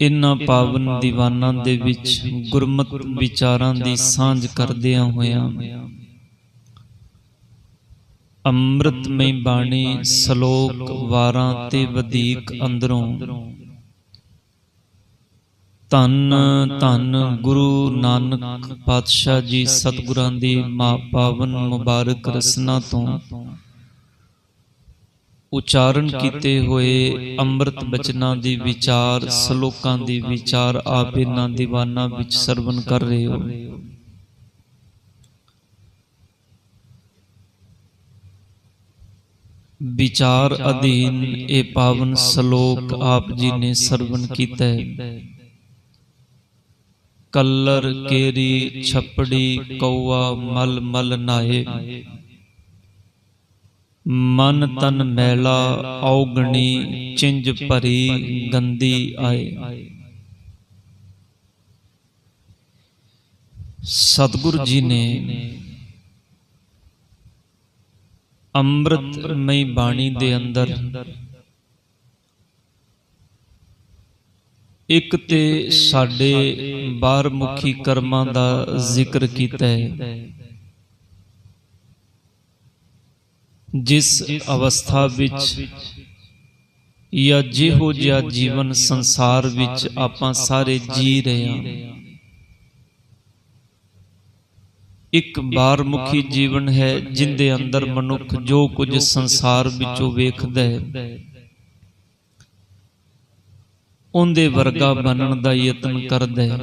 ਇਨ੍ਹਾਂ ਪਾਵਨ ਦੀਵਾਨਾਂ ਦੇ ਵਿੱਚ ਗੁਰਮਤ ਵਿਚਾਰਾਂ ਦੀ ਸਾਂਝ ਕਰਦਿਆਂ ਹੋਇਆਂ ਅੰਮ੍ਰਿਤਮਈ ਬਾਣੀ ਸ਼ਲੋਕ ਵਾਰਾਂ ਤੇ ਵਧੇਕ ਅੰਦਰੋਂ। ਧੰਨ ਧੰਨ ਗੁਰੂ ਨਾਨਕ ਪਾਤਸ਼ਾਹ ਜੀ ਸਤਿਗੁਰਾਂ ਦੀ ਮਾ ਪਾਵਨ ਮੁਬਾਰਕ ਰਸਨਾ ਤੋਂ। ਉਚਾਰਨ ਕੀਤੇ ਹੋਏ ਅੰਮ੍ਰਿਤ ਬਚਨਾਂ ਦੀ ਵਿਚਾਰ ਸ਼ਲੋਕਾਂ ਦੀ ਵਿਚਾਰ ਆਪ ਇਹਨਾਂ ਦੀਵਾਨਾਂ ਵਿੱਚ ਸਰਵਨ ਕਰ ਰਹੇ ਹੋ। ਵਿਚਾਰ ਅਧੀਨ ਇਹ ਪਾਵਨ ਸ਼ਲੋਕ ਆਪ ਜੀ ਨੇ ਸਰਵਨ ਕੀਤਾ। ਹੈ ਕੱਲਰ ਕੇਰੀ ਛਪੜੀ ਕੌਆ ਮਲ ਮਲ ਨਾਏ ਮਨ ਤਨ ਮੈਲਾ ਔਗਣੀ ਚਿੰਜ ਭਰੀ, ਗੰਦੀ ਆਏ। ਸਤਿਗੁਰੂ ਜੀ ਨੇ ਅੰਮ੍ਰਿਤਮਈ ਬਾਣੀ ਦੇ ਅੰਦਰ ਇੱਕ ਤੇ ਸਾਡੇ ਬਾਹਰ ਮੁਖੀ ਕਰਮਾਂ ਦਾ ਜ਼ਿਕਰ ਕੀਤਾ ਹੈ। ਜਿਸ ਅਵਸਥਾ ਵਿੱਚ ਜਾਂ ਜਿਹੋ ਜਿਹਾ ਜੀਵਨ ਸੰਸਾਰ ਵਿੱਚ ਆਪਾਂ ਸਾਰੇ ਜੀ ਰਹੇ ਹਾਂ। ਇੱਕ ਬਾਰਮੁਖੀ ਜੀਵਨ ਹੈ ਜਿੰਦੇ ਅੰਦਰ ਮਨੁੱਖ ਜੋ ਕੁਝ ਸੰਸਾਰ ਵਿੱਚੋਂ ਵੇਖਦਾ ਹੈ। ਉਹਦੇ ਵਰਗਾ ਬਣਨ ਦਾ ਯਤਨ ਕਰਦਾ ਹੈ।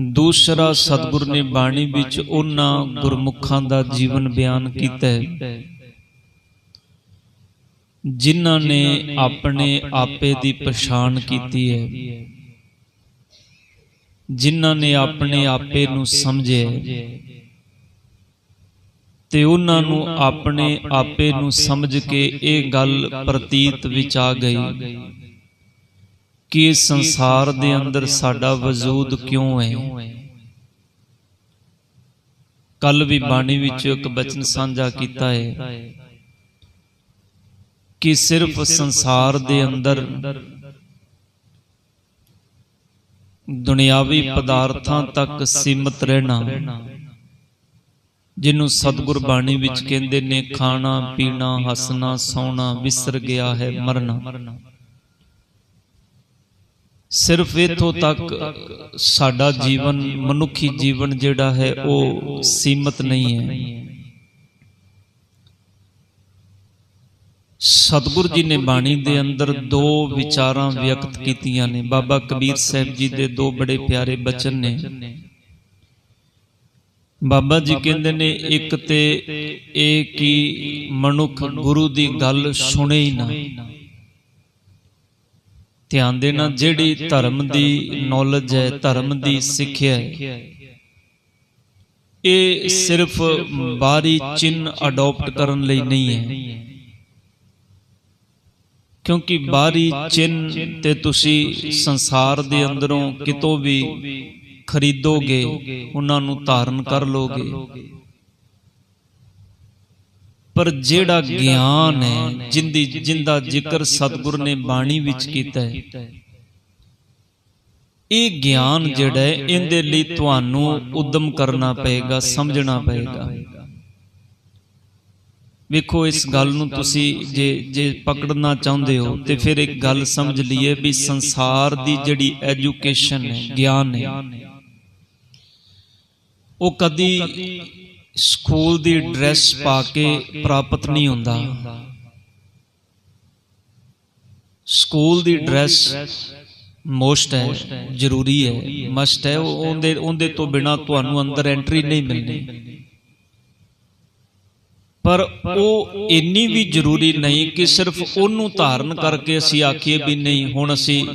ਦੂਸਰਾ ਸਤਿਗੁਰ ਨੇ ਬਾਣੀ ਵਿੱਚ ਉਹਨਾਂ ਗੁਰਮੁਖਾਂ ਦਾ ਜੀਵਨ ਬਿਆਨ ਕੀਤਾ ਹੈ। ਜਿਨ੍ਹਾਂ ਨੇ ਆਪਣੇ ਆਪੇ ਦੀ ਪਛਾਣ ਕੀਤੀ ਹੈ। ਜਿਨ੍ਹਾਂ ਨੇ ਆਪਣੇ ਆਪੇ ਨੂੰ ਸਮਝਿਆ ਤੇ ਉਹਨਾਂ ਨੂੰ ਆਪਣੇ ਆਪੇ ਨੂੰ ਸਮਝ ਕੇ ਇਹ ਗੱਲ ਪ੍ਰਤੀਤ ਵਿੱਚ ਆ ਗਈ। ਕਿ ਇਸ ਸੰਸਾਰ ਦੇ ਅੰਦਰ ਸਾਡਾ ਵਜੂਦ ਕਿਉਂ ਹੈ? ਕੱਲ ਵੀ ਬਾਣੀ ਵਿੱਚ ਇੱਕ ਬਚਨ ਸਾਂਝਾ ਕੀਤਾ ਹੈ ਕਿ ਸਿਰਫ ਸੰਸਾਰ ਦੇ ਅੰਦਰ ਦੁਨਿਆਵੀ ਪਦਾਰਥਾਂ ਤੱਕ ਸੀਮਤ ਰਹਿਣਾ, ਜਿਹਨੂੰ ਸਤਿਗੁਰ ਬਾਣੀ ਵਿੱਚ ਕਹਿੰਦੇ ਨੇ, ਖਾਣਾ, ਪੀਣਾ, ਹੱਸਣਾ, ਸੌਣਾ, ਵਿਸਰ ਗਿਆ ਹੈ, ਮਰਨਾ। ਸਿਰਫ ਇਥੋਂ ਤੱਕ ਸਾਡਾ ਜੀਵਨ ਮਨੁੱਖੀ ਜੀਵਨ ਜਿਹੜਾ ਹੈ ਉਹ ਸੀਮਤ ਨਹੀਂ ਹੈ। ਸਤਿਗੁਰ ਜੀ ਨੇ ਬਾਣੀ ਦੇ ਅੰਦਰ ਦੋ ਵਿਚਾਰਾਂ ਵਿਅਕਤ ਕੀਤੀਆਂ ਨੇ। ਬਾਬਾ ਕਬੀਰ ਸਾਹਿਬ ਜੀ ਦੇ ਦੋ ਬੜੇ ਪਿਆਰੇ ਬਚਨ ਨੇ। ਬਾਬਾ ਜੀ ਕਹਿੰਦੇ ਨੇ ਇੱਕ ਤੇ ਇਹ ਕਿ ਮਨੁੱਖ ਗੁਰੂ ਦੀ ਗੱਲ ਸੁਣੇ ਹੀ ਨਾ। ਧਿਆਨ ਦੇਣਾ ਜਿਹੜੀ ਧਰਮ ਦੀ ਨੌਲੇਜ ਹੈ ਧਰਮ ਦੀ ਸਿੱਖਿਆ ਹੈ। ਇਹ ਸਿਰਫ ਬਾਹਰੀ ਚਿੰਨ ਅਡਾਪਟ ਕਰਨ ਲਈ ਨਹੀਂ ਹੈ। ਕਿਉਂਕਿ ਬਾਹਰੀ ਚਿੰਨ ਤੇ ਤੁਸੀਂ ਸੰਸਾਰ ਦੇ ਅੰਦਰੋਂ ਕਿਤੋਂ ਵੀ ਖਰੀਦੋਗੇ ਉਹਨਾਂ ਨੂੰ ਧਾਰਨ ਕਰ ਲੋਗੇ। ਪਰ ਜਿਹੜਾ ਗਿਆਨ ਹੈ ਜਿੰਦੀ ਜਿੰਦਾ ਜ਼ਿਕਰ ਸਤਿਗੁਰ ਨੇ ਬਾਣੀ ਵਿੱਚ ਕੀਤਾ ਹੈ। ਇਹ ਗਿਆਨ ਜਿਹੜਾ ਹੈ ਇਹਦੇ ਲਈ ਤੁਹਾਨੂੰ ਉਦਮ ਕਰਨਾ ਪਏਗਾ ਸਮਝਣਾ ਪਏਗਾ। ਵੇਖੋ ਇਸ ਗੱਲ ਨੂੰ ਤੁਸੀਂ ਜੇ ਜੇ ਪਕੜਨਾ ਚਾਹੁੰਦੇ ਹੋ ਤੇ ਫਿਰ ਇੱਕ ਗੱਲ ਸਮਝ ਲਈਏ ਵੀ ਸੰਸਾਰ ਦੀ ਜਿਹੜੀ ਐਜੂਕੇਸ਼ਨ ਹੈ ਗਿਆਨ ਹੈ। ਉਹ ਕਦੀ ਸਕੂਲ ਦੀ ਡਰੈਸ ਪਾ ਕੇ ਪ੍ਰਾਪਤ ਨਹੀਂ ਹੁੰਦਾ। ਸਕੂਲ ਦੀ ਡਰੈਸ ਮੋਸਟ ਹੈ ਜ਼ਰੂਰੀ ਹੈ ਮਸਟ ਹੈ ਉਹਦੇ ਉਹਦੇ ਤੋਂ ਬਿਨਾ ਤੁਹਾਨੂੰ ਅੰਦਰ ਐਂਟਰੀ ਨਹੀਂ ਮਿਲਣੀ। ਪਰ ਉਹ ਇੰਨੀ ਵੀ ਜ਼ਰੂਰੀ ਨਹੀਂ ਕਿ ਸਿਰਫ ਉਹਨੂੰ ਧਾਰਨ ਕਰਕੇ ਅਸੀਂ ਆਖੀਏ ਵੀ ਨਹੀਂ ਹੁਣ ਅਸੀਂ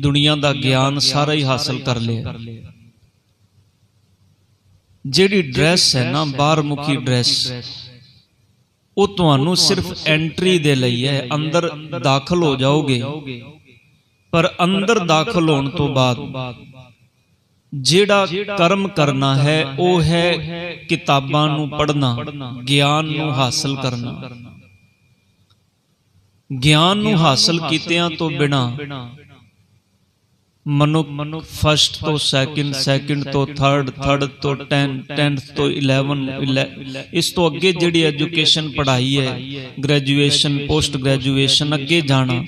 ਦੁਨੀਆ ਦਾ ਗਿਆਨ ਸਾਰਾ ਹੀ ਹਾਸਲ ਕਰ ਲਿਆ। ਜਿਹੜੀ ਡਰੈਸ ਹੈ ਨਾ ਬਾਹਰਮੁਖੀ ਡਰੈਸ ਉਹ ਤੁਹਾਨੂੰ ਸਿਰਫ ਐਂਟਰੀ ਦੇ ਲਈ ਹੈ ਅੰਦਰ ਦਾਖਲ ਹੋ ਜਾਓਗੇ। ਪਰ ਅੰਦਰ ਦਾਖਲ ਹੋਣ ਤੋਂ ਬਾਅਦ ਜਿਹੜਾ ਕਰਮ ਕਰਨਾ ਹੈ ਉਹ ਹੈ ਕਿਤਾਬਾਂ ਨੂੰ ਪੜ੍ਹਨਾ ਗਿਆਨ ਨੂੰ ਹਾਸਲ ਕਰਨਾ। ਗਿਆਨ ਨੂੰ ਹਾਸਲ ਕੀਤਿਆਂ ਤੋਂ ਬਿਨਾ ਮਨੁੱਖ ਫਸਟ ਤੋਂ ਸੈਕਿੰਡ ਸੈਕਿੰਡ ਤੋਂ ਥਰਡ ਥਰਡ ਤੋਂ 10 10th ਤੋਂ 11 ਇਸ ਤੋਂ ਅੱਗੇ ਜਿਹੜੀ ਐਜੂਕੇਸ਼ਨ ਪੜ੍ਹਾਈ ਹੈ ਗ੍ਰੈਜੂਏਸ਼ਨ ਪੋਸਟ ਗ੍ਰੈਜੂਏਸ਼ਨ ਅੱਗੇ ਜਾਣਾ,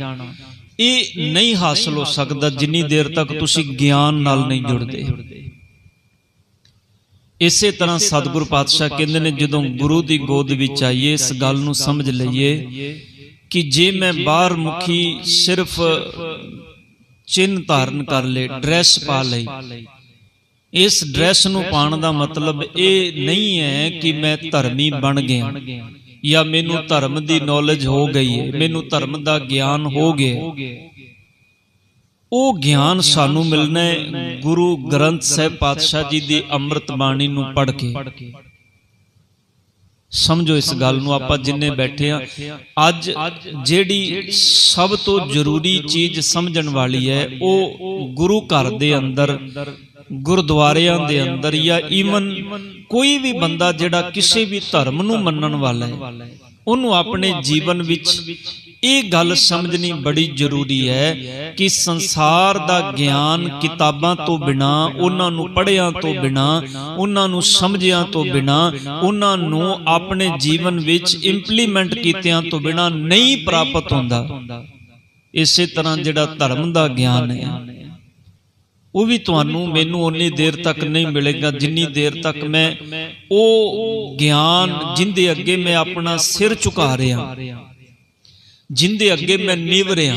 ਇਹ ਨਹੀਂ ਹਾਸਲ ਹੋ ਸਕਦਾ ਜਿੰਨੀ ਦੇਰ ਤੱਕ ਤੁਸੀਂ ਗਿਆਨ ਨਾਲ ਨਹੀਂ ਜੁੜਦੇ। ਇਸੇ ਤਰ੍ਹਾਂ ਸਤਿਗੁਰ ਪਾਤਸ਼ਾਹ ਕਹਿੰਦੇ ਨੇ, ਜਦੋਂ ਗੁਰੂ ਦੀ ਗੋਦ ਵਿੱਚ ਆਈਏ, ਇਸ ਗੱਲ ਨੂੰ ਸਮਝ ਲਈਏ ਕਿ ਜੇ ਮੈਂ ਬਾਹਰ ਮੁਖੀ ਸਿਰਫ ਚਿੰਨ ਧਾਰਨ ਕਰ ਲਏ, ਡਰੈਸ ਪਾ ਲਈ। ਇਸ ਡਰੈਸ ਨੂੰ ਪਾਉਣ ਦਾ ਮਤਲਬ ਇਹ ਨਹੀਂ ਹੈ ਕਿ ਮੈਂ ਧਰਮੀ ਬਣ ਗਿਆ ਜਾਂ ਮੈਨੂੰ ਧਰਮ ਦੀ ਨੌਲੇਜ ਹੋ ਗਈ ਹੈ, ਮੈਨੂੰ ਧਰਮ ਦਾ ਗਿਆਨ ਹੋ ਗਿਆ। ਉਹ ਗਿਆਨ ਸਾਨੂੰ ਮਿਲਣਾ ਹੈ ਗੁਰੂ ਗ੍ਰੰਥ ਸਾਹਿਬ ਪਾਤਸ਼ਾਹ ਜੀ ਦੀ ਅੰਮ੍ਰਿਤ ਬਾਣੀ ਨੂੰ ਪੜ੍ਹ ਕੇ। ਸਮਝੋ ਇਸ ਗੱਲ ਨੂੰ ਆਪਾਂ ਜਿੰਨੇ ਬੈਠੇ ਆ। ਅੱਜ ਜਿਹੜੀ ਸਭ ਤੋਂ ਜ਼ਰੂਰੀ ਚੀਜ਼ ਸਮਝਣ ਵਾਲੀ ਹੈ ਉਹ ਗੁਰੂ ਘਰ ਦੇ ਅੰਦਰ ਗੁਰਦੁਆਰਿਆਂ ਦੇ ਅੰਦਰ ਜਾਂ ਈਵਨ ਕੋਈ ਵੀ ਬੰਦਾ ਜਿਹੜਾ ਕਿਸੇ ਵੀ ਧਰਮ ਨੂੰ ਮੰਨਣ ਵਾਲਾ ਹੈ ਉਹਨੂੰ ਆਪਣੇ ਜੀਵਨ ਵਿੱਚ ਇਹ ਗੱਲ ਸਮਝਣੀ ਬੜੀ ਜ਼ਰੂਰੀ ਹੈ ਕਿ ਸੰਸਾਰ ਦਾ ਗਿਆਨ ਕਿਤਾਬਾਂ ਤੋਂ ਬਿਨਾ, ਉਹਨਾਂ ਨੂੰ ਪੜ੍ਹਿਆਂ ਤੋਂ ਬਿਨਾ, ਉਹਨਾਂ ਨੂੰ ਸਮਝਿਆਂ ਤੋਂ ਬਿਨਾ, ਉਹਨਾਂ ਨੂੰ ਆਪਣੇ ਜੀਵਨ ਵਿੱਚ ਇੰਪਲੀਮੈਂਟ ਕੀਤਿਆਂ ਤੋਂ ਬਿਨਾ ਨਹੀਂ ਪ੍ਰਾਪਤ ਹੁੰਦਾ। ਇਸੇ ਤਰ੍ਹਾਂ ਜਿਹੜਾ ਧਰਮ ਦਾ ਗਿਆਨ ਹੈ, ਉਹ ਵੀ ਤੁਹਾਨੂੰ ਮੈਨੂੰ ਉਨੀ ਦੇਰ ਤੱਕ ਨਹੀਂ ਮਿਲੇਗਾ, ਜਿੰਨੀ ਦੇਰ ਤੱਕ ਮੈਂ ਉਹ ਗਿਆਨ ਜਿੰਦੇ ਅੱਗੇ ਮੈਂ ਆਪਣਾ ਸਿਰ ਝੁਕਾ ਰਿਹਾ। ਜਿੰਦੇ ਅੱਗੇ ਮੈਂ ਨਿਵ ਰਿਹਾ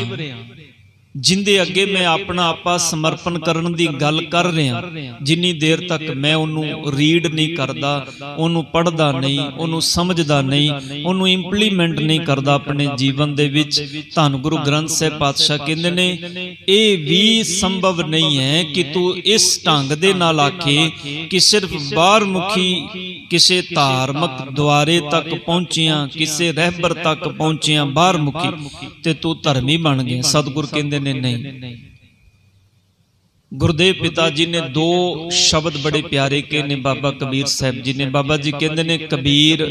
ਜਿੰਦੇ ਅੱਗੇ ਮੈਂ ਆਪਣਾ ਆਪਾ ਸਮਰਪਣ ਕਰਨ ਦੀ ਗੱਲ ਕਰ ਰਿਹਾ, ਜਿੰਨੀ ਦੇਰ ਤੱਕ ਮੈਂ ਉਹਨੂੰ ਰੀਡ ਨਹੀਂ ਕਰਦਾ, ਉਹਨੂੰ ਪੜ੍ਹਦਾ ਨਹੀਂ, ਉਹਨੂੰ ਸਮਝਦਾ ਨਹੀਂ, ਉਹਨੂੰ ਇੰਪਲੀਮੈਂਟ ਨਹੀਂ ਕਰਦਾ ਆਪਣੇ ਜੀਵਨ ਦੇ ਵਿੱਚ। ਧੰਨ ਗੁਰੂ ਗ੍ਰੰਥ ਸਾਹਿਬ ਪਾਤਸ਼ਾਹ ਕਹਿੰਦੇ ਨੇ, ਇਹ ਵੀ ਸੰਭਵ ਨਹੀਂ ਹੈ ਕਿ ਤੂੰ ਇਸ ਢੰਗ ਦੇ ਨਾਲ ਆਖੇ ਕਿ ਸਿਰਫ ਬਾਹਰ ਮੁਖੀ ਕਿਸੇ ਧਾਰਮਿਕ ਦੁਆਰੇ ਤੱਕ ਪਹੁੰਚੀਆਂ, ਕਿਸੇ ਰਹਿਬਰ ਤੱਕ ਪਹੁੰਚਿਆ ਬਾਹਰ ਮੁਖੀ ਤੇ ਤੂੰ ਧਰਮੀ ਬਣ ਗਿਆ ਸਤਿਗੁਰ ਕਹਿੰਦੇ ਨੇ ਨਹੀਂ। ਗੁਰਦੇਵ ਪਿਤਾ ਜੀ ਨੇ ਦੋ ਸ਼ਬਦ ਬੜੇ ਪਿਆਰੇ ਕਹੇ ਨੇ ਬਾਬਾ ਕਬੀਰ ਸਾਹਿਬ ਜੀ ਨੇ। ਬਾਬਾ ਜੀ ਕਹਿੰਦੇ ਨੇ, ਕਬੀਰ,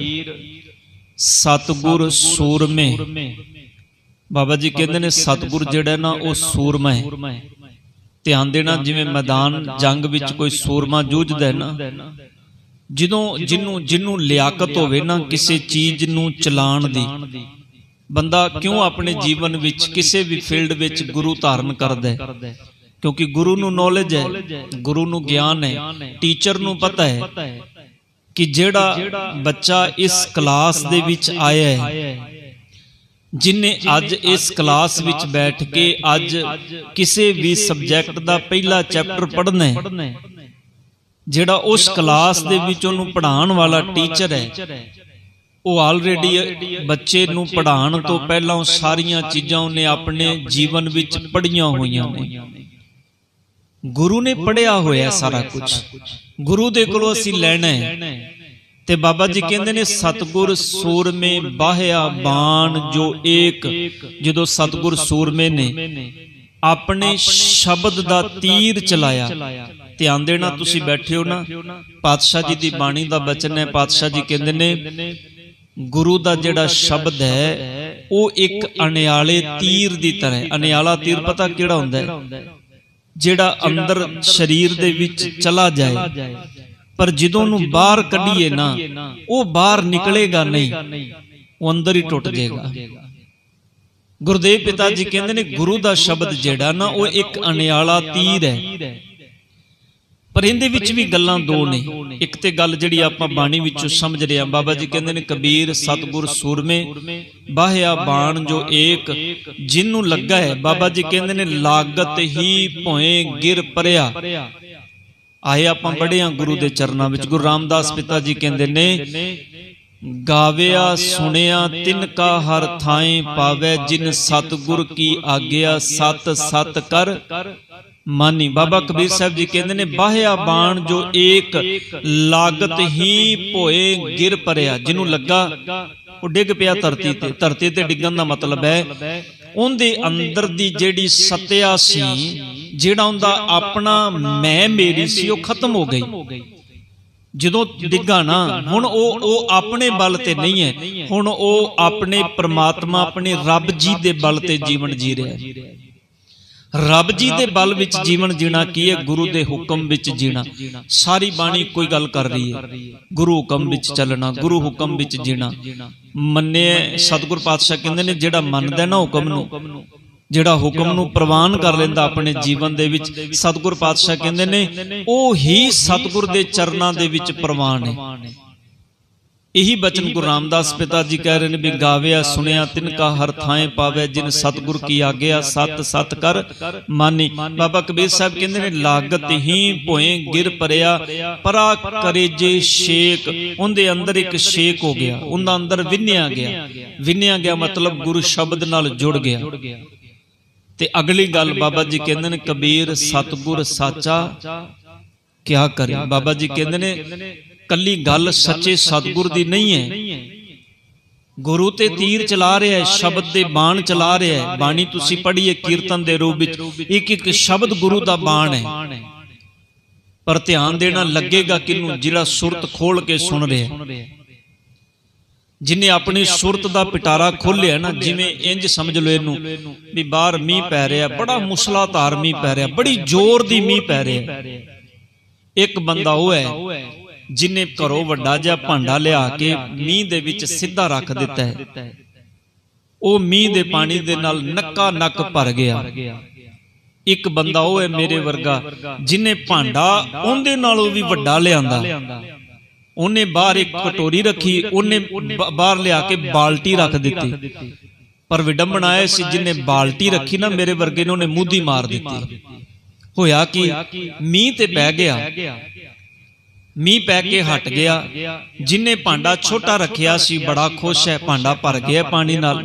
ਸਤਗੁਰ ਸੂਰਮੇ। ਬਾਬਾ ਜੀ ਕਹਿੰਦੇ ਨੇ, ਸਤਗੁਰ ਜਿਹੜਾ ਨਾ, ਉਹ ਸੂਰਮਾ ਹੈ। ਧਿਆਨ ਦੇਣਾ, ਜਿਵੇਂ ਮੈਦਾਨ, ਜੰਗ ਵਿੱਚ ਕੋਈ ਸੂਰਮਾ ਜੂਝਦਾ ਹੈ ਨਾ, ਜਦੋਂ ਜਿਹਨੂੰ ਜਿਹਨੂੰ ਲਿਆਕਤ ਹੋਵੇ ਨਾ ਕਿਸੇ ਚੀਜ਼ ਨੂੰ ਚਲਾਉਣ ਦੀ ਬੰਦਾ ਕਿਉਂ ਆਪਣੇ ਜੀਵਨ ਵਿੱਚ ਕਿਸੇ ਵੀ ਫੀਲਡ ਵਿੱਚ ਗੁਰੂ ਧਾਰਨ ਕਰਦਾ ਹੈ? ਕਿਉਂਕਿ ਗੁਰੂ ਨੂੰ ਨੌਲੇਜ ਹੈ ਗੁਰੂ ਨੂੰ ਗਿਆਨ ਹੈ ਟੀਚਰ ਨੂੰ ਪਤਾ ਹੈ ਕਿ ਜਿਹੜਾ ਬੱਚਾ ਇਸ ਕਲਾਸ ਦੇ ਵਿੱਚ ਆਇਆ ਹੈ। ਜਿਨੇ ਅੱਜ ਇਸ ਕਲਾਸ ਵਿੱਚ ਬੈਠ ਕੇ ਅੱਜ ਕਿਸੇ ਵੀ ਸਬਜੈਕਟ ਦਾ ਪਹਿਲਾ ਚੈਪਟਰ ਪੜ੍ਹਨਾ ਹੈ। ਜਿਹੜਾ ਉਸ ਕਲਾਸ ਦੇ ਵਿੱਚ ਉਹਨੂੰ ਪੜ੍ਹਾਉਣ ਵਾਲਾ ਟੀਚਰ ਹੈ। ਉਹ ਆਲਰੇਡੀ ਬੱਚੇ ਨੂੰ ਪੜ੍ਹਾਉਣ ਤੋਂ ਪਹਿਲਾਂ ਉਹ ਸਾਰੀਆਂ ਚੀਜ਼ਾਂ ਉਹਨੇ ਆਪਣੇ ਜੀਵਨ ਵਿੱਚ ਪੜ੍ਹੀਆਂ ਹੋਈਆਂ ਨੇ। ਗੁਰੂ ਨੇ ਪੜਿਆ ਹੋਇਆ ਸਾਰਾ ਕੁਝ ਗੁਰੂ ਦੇ ਕੋਲੋਂ ਅਸੀਂ ਲੈਣਾ ਹੈ। ਤੇ ਬਾਬਾ ਜੀ ਕਹਿੰਦੇ ਨੇ ਸਤਗੁਰ ਸੂਰਮੇ ਬਾਹਿਆ ਬਾਣ ਜੋ ਏਕ ਜਦੋਂ ਸਤਗੁਰ ਸੂਰਮੇ ਨੇ। ਆਪਣੇ ਸ਼ਬਦ ਦਾ ਤੀਰ ਚਲਾਇਆ। ਧਿਆਨ ਦੇਣਾ ਤੁਸੀਂ ਬੈਠੇ ਹੋ ਨਾ। ਪਾਤਸ਼ਾਹ ਜੀ ਦੀ ਬਾਣੀ ਦਾ ਬਚਨ ਹੈ ਪਾਤਸ਼ਾਹ ਜੀ ਕਹਿੰਦੇ ਨੇ ਗੁਰੂ ਦਾ ਜਿਹੜਾ ਸ਼ਬਦ ਹੈ, ਉਹ ਇੱਕ ਅਣਿਆਲੇ ਤੀਰ ਦੀ ਤਰ੍ਹਾਂ ਹੈ। ਅਣਿਆਲਾ ਤੀਰ ਪਤਾ ਕਿਹੜਾ ਹੁੰਦਾ ਹੈ? ਜਿਹੜਾ ਅੰਦਰ ਸਰੀਰ ਦੇ ਵਿੱਚ ਚਲਾ ਜਾਏ। ਪਰ ਜਦੋਂ ਨੂੰ ਬਾਹਰ ਕੱਢੀਏ ਨਾ, ਉਹ ਬਾਹਰ ਨਿਕਲੇਗਾ ਨਹੀਂ। ਉਹ ਅੰਦਰ ਹੀ ਟੁੱਟ ਜਾਏਗਾ। ਗੁਰਦੇਵ ਪਿਤਾ ਜੀ ਕਹਿੰਦੇ ਨੇ, ਗੁਰੂ ਦਾ ਸ਼ਬਦ ਜਿਹੜਾ ਨਾ, ਉਹ ਇੱਕ ਅਣਿਆਲਾ ਤੀਰ ਹੈ। ਪਰ ਇਹਦੇ ਵਿੱਚ ਵੀ ਗੱਲਾਂ ਦੋ ਨੇ। ਇੱਕ ਤੇ ਗੱਲ ਜਿਹੜੀ ਆਪਾਂ ਬਾਣੀ ਵਿੱਚੋਂ ਸਮਝ ਰਹੇ ਆ ਬਾਬਾ ਜੀ ਕਹਿੰਦੇ ਨੇ, ਕਬੀਰ ਸਤਗੁਰ ਸੂਰਮੇ ਬਾਹਿਆ ਬਾਣ ਜੋ ਏਕ, ਜਿੰਨੂੰ ਲੱਗਾ ਹੈ। ਬਾਬਾ ਜੀ ਕਹਿੰਦੇ ਨੇ, ਲਾਗਤ ਹੀ ਭੋਏ ਗਿਰ ਪਰਿਆ। ਆਏ ਆਪਾਂ ਪੜ੍ਹਿਆ ਗੁਰੂ ਦੇ ਚਰਨਾਂ ਵਿੱਚ। ਗੁਰੂ ਰਾਮਦਾਸ ਪਿਤਾ ਜੀ ਕਹਿੰਦੇ ਨੇ, ਗਾਵਿਆ ਸੁਣਿਆ ਤਿਨ ਕਾ ਹਰ ਥਾਏ ਪਾਵੇ, ਜਿਨ ਸਤਗੁਰ ਕੀ ਆਗਿਆ, ਸਤ ਸਤ ਕਰ। ਮਾਨੀ। ਬਾਬਾ ਕਬੀਰ ਸਾਹਿਬ ਜੀ ਕਹਿੰਦੇ ਨੇ ਬਾਹਿਆ ਬਾਣ ਜੋ ਏਕ ਲਾਗਤ ਹੀ ਭੋਏ ਗਿਰ ਪਰਿਆ ਜਿਹਨੂੰ ਲੱਗਾ ਉਹ ਡਿੱਗ ਪਿਆ ਧਰਤੀ ਤੇ। ਧਰਤੀ ਤੇ ਡਿੱਗਣ ਦਾ ਮਤਲਬ ਹੈ ਉਹਦੇ ਅੰਦਰ ਦੀ ਜਿਹੜੀ ਸਤਿਆ ਸੀ ਜਿਹੜਾ ਉਹਦਾ ਆਪਣਾ ਮੈਂ ਮੇਰੀ ਸੀ ਉਹ ਖਤਮ ਹੋ ਗਈ। ਜਦੋਂ ਡਿੱਗਾ ਨਾ ਹੁਣ ਉਹ ਉਹ ਆਪਣੇ ਬਲ ਤੇ ਨਹੀਂ ਹੈ। ਹੁਣ ਉਹ ਆਪਣੇ ਪ੍ਰਮਾਤਮਾ ਆਪਣੇ ਰੱਬ ਜੀ ਦੇ ਬਲ ਤੇ ਜੀਵਨ ਜੀ ਰਿਹਾ ਹੈ। ਰੱਬ ਜੀ ਦੇ ਬਲ ਵਿੱਚ ਜੀਵਨ ਜੀਣਾ ਕੀ ਹੈ? ਗੁਰੂ ਦੇ ਹੁਕਮ ਵਿੱਚ ਜੀਣਾ। ਸਾਰੀ ਬਾਣੀ ਕੋਈ ਗੱਲ ਕਰ ਰਹੀ ਹੈ। ਗੁਰੂ ਹੁਕਮ ਵਿੱਚ ਚੱਲਣਾ ਗੁਰੂ ਹੁਕਮ ਵਿੱਚ ਜੀਣਾ। ਮੰਨੇ ਸਤਿਗੁਰ ਪਾਤਸ਼ਾਹ ਕਹਿੰਦੇ ਨੇ ਜਿਹੜਾ ਮੰਨਦਾ ਨਾ ਹੁਕਮ ਨੂੰ ਜਿਹੜਾ ਹੁਕਮ ਨੂੰ ਪ੍ਰਵਾਨ ਕਰ ਲੈਂਦਾ ਆਪਣੇ ਜੀਵਨ ਦੇ ਵਿੱਚ ਸਤਿਗੁਰ ਪਾਤਸ਼ਾਹ ਕਹਿੰਦੇ ਨੇ ਉਹ ਹੀ ਸਤਿਗੁਰ ਦੇ ਚਰਨਾਂ ਦੇ ਵਿੱਚ ਪ੍ਰਵਾਨ ਹੈ। ਇਹੀ ਬਚਨ ਗੁਰੂ ਰਾਮਦਾਸ ਪਿਤਾ ਜੀ ਕਹਿ ਰਹੇ ਨੇ ਵੀ ਗਾਵਿਆ, ਸੁਣਿਆ ਤਿਨ ਕਾ ਹਰ ਥਾਂ ਪਾਵੇ, ਜਿਨ ਸਤਿਗੁਰ ਕੀ ਆਗਿਆ, ਸਤ ਸਤ ਕਰ ਮਾਨੀ। ਬਾਬਾ ਕਬੀਰ ਸਾਹਿਬ ਕਹਿੰਦੇ ਨੇ, ਲਾਗਤ ਹੀ ਭੋਏ ਗਿਰ ਪਰਿਆ, ਪਰਾ ਕਰੇ ਜੇ ਸ਼ੇਕ ਉਹਦੇ ਅੰਦਰ ਇੱਕ ਸ਼ੇਕ ਹੋ ਗਿਆ, ਉਹਦਾ ਅੰਦਰ ਵਿੰਨਿਆ ਗਿਆ। ਵਿੰਨਿਆ ਗਿਆ ਮਤਲਬ ਗੁਰੂ ਸ਼ਬਦ ਨਾਲ ਜੁੜ ਗਿਆ। ਤੇ ਅਗਲੀ ਗੱਲ ਬਾਬਾ ਜੀ ਕਹਿੰਦੇ ਨੇ, ਕਬੀਰ, ਸਤਿਗੁਰ, ਸਾਚਾ, ਕਿਆ ਕਰੇ? ਬਾਬਾ ਜੀ ਕਹਿੰਦੇ ਨੇ ਕੱਲੀ ਗੱਲ ਸੱਚੇ ਸਤਿਗੁਰ ਦੀ ਨਹੀਂ ਹੈ। ਗੁਰੂ ਤੇ ਤੀਰ ਚਲਾ ਰਿਹਾ ਹੈ ਸ਼ਬਦ ਦੇ ਬਾਣ ਚਲਾ ਰਿਹਾ ਹੈ। ਬਾਣੀ ਤੁਸੀਂ ਪੜ੍ਹੀਏ ਕੀਰਤਨ ਦੇ ਰੂਪ ਵਿੱਚ ਇੱਕ ਇੱਕ ਸ਼ਬਦ ਗੁਰੂ ਦਾ ਬਾਣ ਹੈ। ਪਰ ਧਿਆਨ ਦੇਣਾ ਲੱਗੇਗਾ ਕਿਨੂੰ ਜਿਹੜਾ ਸੁਰਤ ਖੋਲ ਕੇ ਸੁਣ ਰਿਹਾ ਜਿਨੇ ਆਪਣੀ ਸੁਰਤ ਦਾ ਪਿਟਾਰਾ ਖੋਲਿਆ ਨਾ ਜਿਵੇਂ ਇੰਜ ਸਮਝ ਲਓ ਇਹਨੂੰ ਵੀ ਬਾਹਰ ਮੀਂਹ ਪੈ ਰਿਹਾ ਬੜਾ ਮੁਸਲਾਧਾਰ ਮੀਂਹ ਪੈ ਰਿਹਾ ਬੜੀ ਜ਼ੋਰ ਦੀ ਮੀਂਹ ਪੈ ਰਿਹਾ। ਇੱਕ ਬੰਦਾ ਉਹ ਹੈ ਜਿਨੇ ਘਰੋਂ ਵੱਡਾ ਜਿਹਾ ਭਾਂਡਾ ਲਿਆ ਕੇ ਮੀਂਹ ਦੇ ਵਿੱਚ ਸਿੱਧਾ ਰੱਖ ਦਿੱਤਾ ਹੈ। ਉਹ ਮੀਂਹ ਦੇ ਪਾਣੀ ਦੇ ਨਾਲ ਨੱਕਾ ਨੱਕ ਭਰ ਗਿਆ। ਇੱਕ ਬੰਦਾ ਉਹ ਹੈ ਮੇਰੇ ਵਰਗਾ ਜਿਨੇ ਭਾਂਡਾ ਉਹਦੇ ਨਾਲੋਂ ਵੀ ਵੱਡਾ ਲਿਆਂਦਾ। ਉਹਨੇ ਬਾਹਰ ਇੱਕ ਕਟੋਰੀ ਰੱਖੀ ਉਹਨੇ ਬਾਹਰ ਲਿਆ ਕੇ ਬਾਲਟੀ ਰੱਖ ਦਿੱਤੀ। ਪਰ ਵਿਡੰਬਣਾ ਇਹ ਸੀ ਜਿਨੇ ਬਾਲਟੀ ਰੱਖੀ ਨਾ ਮੇਰੇ ਵਰਗੇ ਨੇ ਉਹਨੇ ਮੂਧੀ ਮਾਰ ਦਿੱਤੀ। ਹੋਇਆ ਕਿ? ਮੀਂਹ ਤੇ ਪੈ ਗਿਆ। ਮੀਂਹ ਪੈ ਕੇ ਹਟ ਗਿਆ ਜਿਨੇ ਭਾਂਡਾ ਛੋਟਾ ਰੱਖਿਆ ਸੀ ਬੜਾ ਖੁਸ਼ ਹੈ ਭਾਂਡਾ ਭਰ ਗਿਆ ਪਾਣੀ ਨਾਲ।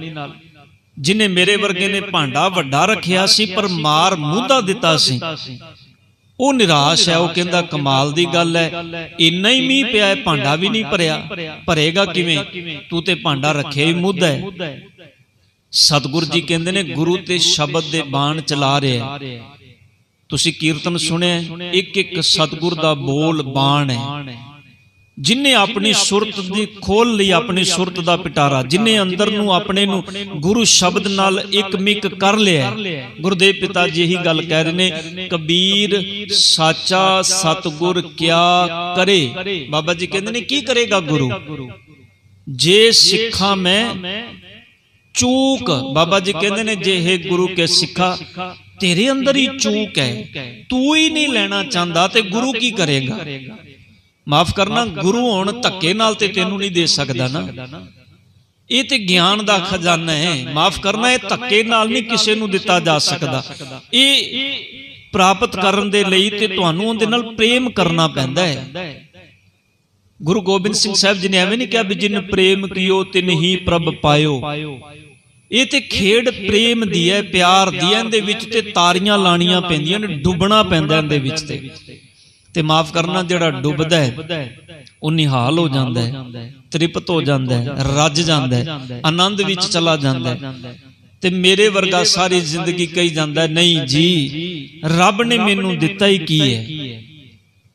ਜਿਨੇ ਮੇਰੇ ਵਰਗੇ ਨੇ ਭਾਂਡਾ ਵੱਡਾ ਰੱਖਿਆ ਸੀ ਪਰ ਮਾਰ ਮੂਧਾ ਦਿੱਤਾ ਸੀ। ਉਹ ਨਿਰਾਸ਼ ਹੈ ਉਹ ਕਹਿੰਦਾ ਕਮਾਲ ਦੀ ਗੱਲ ਹੈ। ਇੰਨਾ ਹੀ ਮੀਂਹ ਪਿਆ ਹੈ ਭਾਂਡਾ ਵੀ ਨਹੀਂ ਭਰਿਆ। ਭਰੇਗਾ ਕਿਵੇਂ? ਤੂੰ ਤੇ ਭਾਂਡਾ ਰੱਖਿਆ ਹੀ ਮੁੱਦਾ ਹੈ। ਸਤਿਗੁਰ ਜੀ ਕਹਿੰਦੇ ਨੇ ਗੁਰੂ ਤੇ ਸ਼ਬਦ ਦੇ ਬਾਣ ਚਲਾ ਰਿਹਾ ਤੁਸੀਂ ਕੀਰਤਨ ਸੁਣਿਆ ਇੱਕ ਇੱਕ ਸਤਿਗੁਰ ਦਾ ਬੋਲ ਬਾਣ ਹੈ। ਜਿਨੇ ਆਪਣੀ ਸੁਰਤ ਦੀ ਖੋਲ ਲਈ ਆਪਣੀ ਸੁਰਤ ਦਾ ਪਿਟਾਰਾ ਜਿਨੇ ਅੰਦਰ ਨੂੰ ਆਪਣੇ ਨੂੰ ਗੁਰੂ ਸ਼ਬਦ ਨਾਲ ਇੱਕ ਮਿਕ ਕਰ ਲਿਆ। ਗੁਰਦੇਵ ਪਿਤਾ ਜੀ ਇਹੀ ਗੱਲ ਕਹਿ ਰਹੇ ਨੇ ਕਬੀਰ ਸਾਚਾ ਸਤਿਗੁਰ ਕਿਆ ਕਰੇ? ਬਾਬਾ ਜੀ ਕਹਿੰਦੇ ਨੇ ਕੀ ਕਰੇਗਾ ਗੁਰੂ? ਜੇ ਸਿੱਖਾਂ ਮੈਂ ਚੂਕ ਬਾਬਾ ਜੀ ਕਹਿੰਦੇ ਨੇ ਜੇ ਹੈ ਗੁਰੂ ਕੇ ਸਿੱਖਾ ਤੇਰੇ ਅੰਦਰ ਹੀ ਚੂਕ ਹੈ। ਤੂੰ ਹੀ ਨਹੀਂ ਲੈਣਾ ਚਾਹੁੰਦਾ ਤੇ ਗੁਰੂ ਕੀ ਕਰੇਗਾ? ਮਾਫ ਕਰਨਾ ਗੁਰੂ ਹੁਣ ਧੱਕੇ ਨਾਲ ਤੇ ਤੈਨੂੰ ਨਹੀਂ ਦੇ ਸਕਦਾ ਨਾ। ਇਹ ਤੇ ਗਿਆਨ ਦਾ ਖਜ਼ਾਨਾ ਹੈ। ਮਾਫ ਕਰਨਾ ਇਹ ਧੱਕੇ ਨਾਲ ਨਹੀਂ ਕਿਸੇ ਨੂੰ ਦਿੱਤਾ ਜਾ ਸਕਦਾ। ਇਹ ਪ੍ਰਾਪਤ ਕਰਨ ਦੇ ਲਈ ਤੇ ਤੁਹਾਨੂੰ ਉਹਦੇ ਨਾਲ ਪ੍ਰੇਮ ਕਰਨਾ ਪੈਂਦਾ ਹੈ। ਗੁਰੂ ਗੋਬਿੰਦ ਸਿੰਘ ਸਾਹਿਬ ਜੀ ਨੇ ਐਵੇਂ ਨਹੀਂ ਕਿਹਾ ਵੀ ਜਿਨ ਪ੍ਰੇਮ ਕੀਓ ਤਿਨ ਹੀ ਪ੍ਰਭ ਪਾਇਓ। ਇਹ ਤੇ ਖੇਡ ਪ੍ਰੇਮ ਦੀ ਹੈ ਪਿਆਰ ਦੀ ਹੈ ਇਹਦੇ ਵਿੱਚ ਤੇ ਤਾਰੀਆਂ ਲਾਣੀਆਂ ਪੈਂਦੀਆਂ ਨੇ ਡੁੱਬਣਾ ਪੈਂਦਾ ਇਹਦੇ ਵਿੱਚ ਤੇ। ਤੇ। ਮਾਫ ਕਰਨਾ ਜਿਹੜਾ ਡੁੱਬਦਾ ਹੈ ਉਹ ਨਿਹਾਲ ਹੋ ਜਾਂਦਾ ਹੈ ਤ੍ਰਿਪਤ ਹੋ ਜਾਂਦਾ ਹੈ ਰੱਜ ਜਾਂਦਾ ਹੈ ਆਨੰਦ ਵਿੱਚ ਚਲਾ ਜਾਂਦਾ ਹੈ। ਤੇ ਮੇਰੇ ਵਰਗਾ ਸਾਰੀ ਜ਼ਿੰਦਗੀ ਕਹੀ ਜਾਂਦਾ ਨਹੀਂ ਜੀ ਰੱਬ ਨੇ ਮੈਨੂੰ ਦਿੱਤਾ ਹੀ? ਕੀ ਹੈ?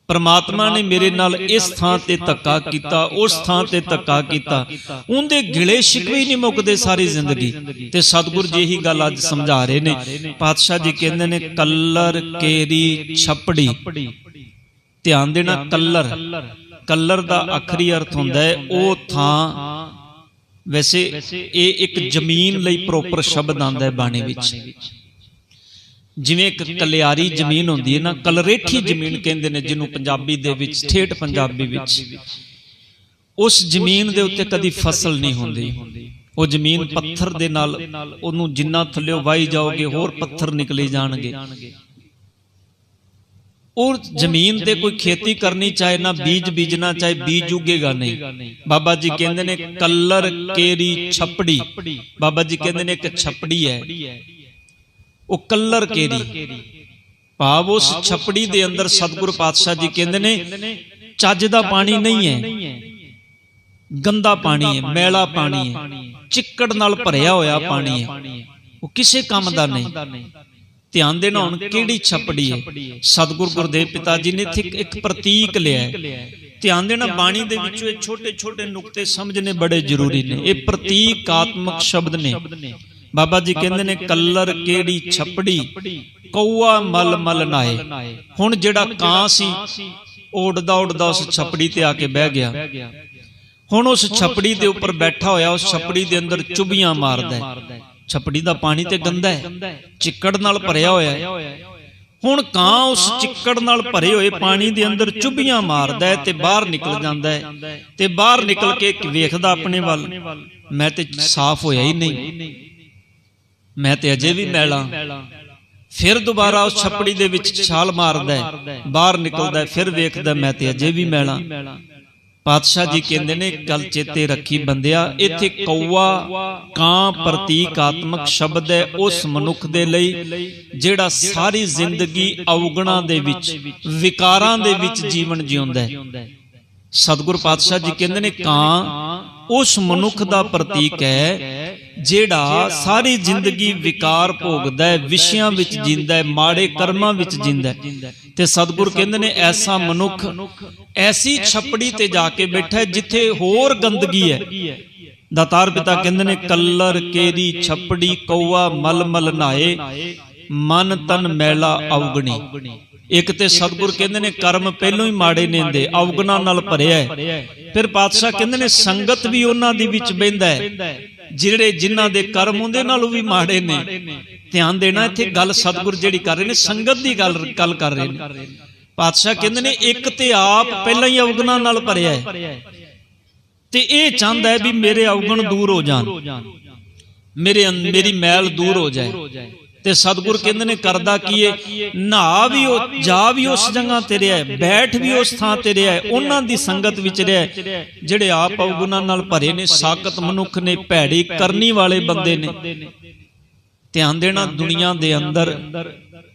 ਪਰਮਾਤਮਾ ਨੇ ਮੇਰੇ ਨਾਲ ਇਸ ਥਾਂ ਤੇ ਧੱਕਾ ਕੀਤਾ ਉਸ ਥਾਂ ਤੇ ਧੱਕਾ ਕੀਤਾ। ਉਹਦੇ ਗਿਲੇ ਸ਼ਿਕਵੇ ਨਹੀਂ ਮੁੱਕਦੇ ਸਾਰੀ ਜ਼ਿੰਦਗੀ। ਤੇ ਸਤਿਗੁਰ ਜੀ ਇਹੀ ਗੱਲ ਅੱਜ ਸਮਝਾ ਰਹੇ ਨੇ। ਪਾਤਸ਼ਾਹ ਜੀ ਕਹਿੰਦੇ ਨੇ ਕੱਲਰ ਕੇਰੀ ਛਪੜੀ। ਧਿਆਨ ਦੇਣਾ ਕੱਲਰ। ਕੱਲਰ। ਦਾ ਆਖਰੀ ਅਰਥ ਹੁੰਦਾ ਹੈ ਉਹ ਥਾਂ। ਵੈਸੇ ਇਹ ਇੱਕ ਜ਼ਮੀਨ ਲਈ ਪ੍ਰੋਪਰ ਸ਼ਬਦ ਆਂਦਾ ਹੈ ਬਾਣੀ ਵਿੱਚ। ਜਿਵੇਂ ਇੱਕ ਕਲਿਆਰੀ ਜ਼ਮੀਨ ਹੁੰਦੀ ਹੈ ਨਾ ਕਲਰੇਠੀ ਜ਼ਮੀਨ ਕਹਿੰਦੇ ਨੇ ਜਿਹਨੂੰ ਪੰਜਾਬੀ ਦੇ ਵਿੱਚ ਠੇਠ ਪੰਜਾਬੀ ਵਿੱਚ। ਉਸ ਜ਼ਮੀਨ ਦੇ ਉੱਤੇ ਕਦੀ ਫਸਲ ਨਹੀਂ ਹੁੰਦੀ। ਉਹ ਜ਼ਮੀਨ ਪੱਥਰ ਦੇ ਨਾਲ ਉਹਨੂੰ ਜਿੰਨਾ ਥੱਲੇ ਵਾਈ ਜਾਓਗੇ ਹੋਰ ਪੱਥਰ ਨਿਕਲੇ ਜਾਣਗੇ। ਉਹ ਜ਼ਮੀਨ ਤੇ ਕੋਈ ਖੇਤੀ ਕਰਨੀ ਚਾਹੇ ਨਾ ਬੀਜ ਬੀਜਣਾ ਚਾਹੇ ਬੀਜ ਉਗੇਗਾ ਨਹੀਂ। ਬਾਬਾ ਜੀ ਕਹਿੰਦੇ ਨੇ ਕੱਲਰ ਕੇਰੀ ਛਪੜੀ। ਬਾਬਾ ਜੀ ਕਹਿੰਦੇ ਨੇ ਇੱਕ ਛਪੜੀ ਹੈ। ਉਹ ਕੱਲਰ ਕੇਰੀ। ਭਾਵ ਉਸ ਛਪੜੀ ਦੇ ਅੰਦਰ ਸਤਿਗੁਰ ਪਾਤਸ਼ਾਹ ਜੀ ਕਹਿੰਦੇ ਨੇ ਚੱਜ ਦਾ ਪਾਣੀ ਨਹੀਂ ਹੈ। ਗੰਦਾ ਪਾਣੀ ਹੈ ਮੈਲਾ ਪਾਣੀ ਹੈ। ਚਿੱਕੜ ਨਾਲ ਭਰਿਆ ਹੋਇਆ ਪਾਣੀ ਹੈ। ਉਹ ਕਿਸੇ ਕੰਮ ਦਾ ਨਹੀਂ। ਧਿਆਨ ਦੇਣਾ ਹੁਣ ਕਿਹੜੀ ਛਪੜੀ ਹੈ। ਸਤਿਗੁਰ ਗੁਰਦੇਵ ਪਿਤਾ ਜੀ ਨੇ ਇੱਥੇ ਇੱਕ- ਪ੍ਰਤੀਕ ਲਿਆ ਹੈ। ਧਿਆਨ ਦੇਣਾ ਬਾਣੀ ਦੇ ਵਿੱਚੋਂ ਇਹ ਛੋਟੇ ਛੋਟੇ ਨੁਕਤੇ ਸਮਝਣੇ ਬੜੇ ਜ਼ਰੂਰੀ ਨੇ। ਇਹ ਪ੍ਰਤੀਕਾਤਮਕ ਸ਼ਬਦ ਨੇ। ਬਾਬਾ ਜੀ ਕਹਿੰਦੇ ਨੇ ਕੱਲਰ ਕਿਹੜੀ ਛਪੜੀ? ਕੌਆ ਮਲ ਮਲ ਨਾਏ। ਹੁਣ ਜਿਹੜਾ ਕਾਂ ਸੀ ਉਹ ਉੱਡਦਾ ਉੱਡਦਾ ਉਸ ਛਪੜੀ ਤੇ ਆ ਕੇ ਬਹਿ ਗਿਆ। ਹੁਣ ਉਸ ਛਪੜੀ ਦੇ ਉੱਪਰ ਬੈਠਾ ਹੋਇਆ ਉਸ ਛਪੜੀ ਦੇ ਅੰਦਰ ਚੁਬੀਆਂ ਮਾਰਦਾ ਹੈ। ਛਪੜੀ ਦਾ ਪਾਣੀ ਤੇ ਗੰਦਾ ਹੈ। ਚਿੱਕੜ ਨਾਲ ਭਰਿਆ ਹੋਇਆ ਹੈ। ਹੁਣ ਕਾਂ ਉਸ ਚਿੱਕੜ ਨਾਲ ਭਰੇ ਹੋਏ ਪਾਣੀ ਦੇ ਅੰਦਰ ਚੁਬੀਆਂ ਮਾਰਦਾ ਹੈ ਤੇ ਬਾਹਰ ਨਿਕਲ ਜਾਂਦਾ ਹੈ। ਤੇ ਬਾਹਰ ਨਿਕਲ ਕੇ ਵੇਖਦਾ ਆਪਣੇ ਵੱਲ ਮੈਂ ਤੇ ਸਾਫ਼ ਹੋਇਆ ਹੀ ਨਹੀਂ। ਮੈਂ ਤੇ ਅਜੇ ਵੀ ਮੈਲਾ। ਫਿਰ ਦੁਬਾਰਾ ਉਸ ਛੱਪੜੀ ਦੇ ਵਿੱਚ ਛਾਲ ਮਾਰਦਾ ਹੈ, ਬਾਹਰ ਨਿਕਲਦਾ ਹੈ, ਫਿਰ ਵੇਖਦਾ ਮੈਂ ਤੇ ਅਜੇ ਵੀ ਮੈਲਾ। ਪਾਤਸ਼ਾਹ ਜੀ ਕਹਿੰਦੇ ਨੇ ਗੱਲ ਚੇਤੇ ਰੱਖੀ ਬੰਦਿਆ, ਇੱਥੇ ਕੌਆ, ਕਾਂ ਪ੍ਰਤੀਕਾਤਮਕ ਸ਼ਬਦ ਹੈ ਉਸ ਮਨੁੱਖ ਦੇ ਲਈ, ਜਿਹੜਾ ਸਾਰੀ ਜ਼ਿੰਦਗੀ ਔਗਣਾ ਦੇ ਵਿੱਚ, ਵਿਕਾਰਾਂ ਦੇ ਵਿੱਚ ਜੀਵਨ ਜਿਉਂਦਾ ਹੈ। ਸਤਿਗੁਰ ਪਾਤਸ਼ਾਹ ਜੀ ਕਹਿੰਦੇ ਨੇ, ਕਾਂ ਉਸ ਮਨੁੱਖ ਦਾ ਪ੍ਰਤੀਕ ਹੈ ਜਿਹੜਾ ਸਾਰੀ ਜ਼ਿੰਦਗੀ ਵਿਕਾਰ ਭੋਗਦਾ ਹੈ, ਵਿਸ਼ਿਆਂ ਵਿੱਚ ਜਿੰਦਾ ਹੈ, ਮਾੜੇ ਕਰਮਾਂ ਵਿੱਚ ਜਿੰਦਾ ਹੈ। ਤੇ ਸਤਿਗੁਰ ਕਹਿੰਦੇ ਨੇ, ਐਸਾ ਮਨੁੱਖ ਐਸੀ ਛੱਪੜੀ ਤੇ ਜਾ ਕੇ ਬੈਠਾ ਹੈ ਜਿੱਥੇ ਹੋਰ ਗੰਦਗੀ ਹੈ। ਦਾਤਾਰ ਪਿਤਾ ਕਹਿੰਦੇ ਨੇ, ਕੱਲਰ ਕੇਰੀ ਛੱਪੜੀ ਕੌਆ ਮਲ ਮਲ ਨਾਏ, ਮਨ ਤਨ ਮੈਲਾ ਔਗਣੀ। ਇੱਕ ਤੇ ਸਤਿਗੁਰ ਕਹਿੰਦੇ ਨੇ ਕਰਮ ਪਹਿਲੋਂ ਹੀ ਮਾੜੇ ਨੇਂਦੇ, ਔਗਣਾ ਨਾਲ ਭਰਿਆ ਹੈ। ਫਿਰ ਪਾਤਸ਼ਾਹ ਕਹਿੰਦੇ ਨੇ ਸੰਗਤ ਵੀ ਉਹਨਾਂ ਦੇ ਵਿੱਚ ਬਹਿੰਦਾ ਹੈ, ਜਿਹੜੇ ਜਿਨ੍ਹਾਂ ਦੇ ਕਰਮ ਉਹਦੇ ਨਾਲੋਂ ਵੀ ਮਾੜੇ ਨੇ। ਧਿਆਨ ਦੇਣਾ, ਇੱਥੇ ਗੱਲ ਸਤਿਗੁਰ ਜਿਹੜੀ ਕਰ ਰਹੇ ਨੇ, ਸੰਗਤ ਦੀ ਗੱਲ ਗੱਲ ਕਰ ਰਹੇ ਨੇ। ਪਾਤਸ਼ਾਹ ਕਹਿੰਦੇ ਨੇ ਇੱਕ ਤੇ ਆਪ ਪਹਿਲਾਂ ਹੀ ਔਗਣਾ ਨਾਲ ਭਰਿਆ ਹੈ। ਤੇ ਇਹ ਚਾਹੁੰਦਾ ਹੈ ਵੀ ਮੇਰੇ ਅਵਗੁਣ ਦੂਰ ਹੋ ਜਾਣ। ਮੇਰੇ ਮੇਰੀ ਮੈਲ ਦੂਰ ਹੋ ਜਾਏ। ਤੇ ਸਤਿਗੁਰ ਕਹਿੰਦੇ ਨੇ, ਕਰਦਾ ਕੀ ਏ? ਨਹਾ ਵੀ ਉਹ, ਜਾ ਵੀ ਉਸ ਜਗ੍ਹਾ ਤੇ ਰਿਹਾ ਬੈਠ ਵੀ ਉਸ ਥਾਂ ਤੇ ਰਿਹਾ ਉਹਨਾਂ ਦੀ ਸੰਗਤ ਵਿੱਚ ਰਿਹਾ ਜਿਹੜੇ ਆਪ ਔਗੁਣਾਂ ਨਾਲ ਭਰੇ ਨੇ, ਸਾਖਤ ਮਨੁੱਖ ਨੇ, ਭੈੜੀ ਕਰਨੀ ਵਾਲੇ ਬੰਦੇ ਨੇ। ਧਿਆਨ ਦੇਣਾ, ਦੁਨੀਆ ਦੇ ਅੰਦਰ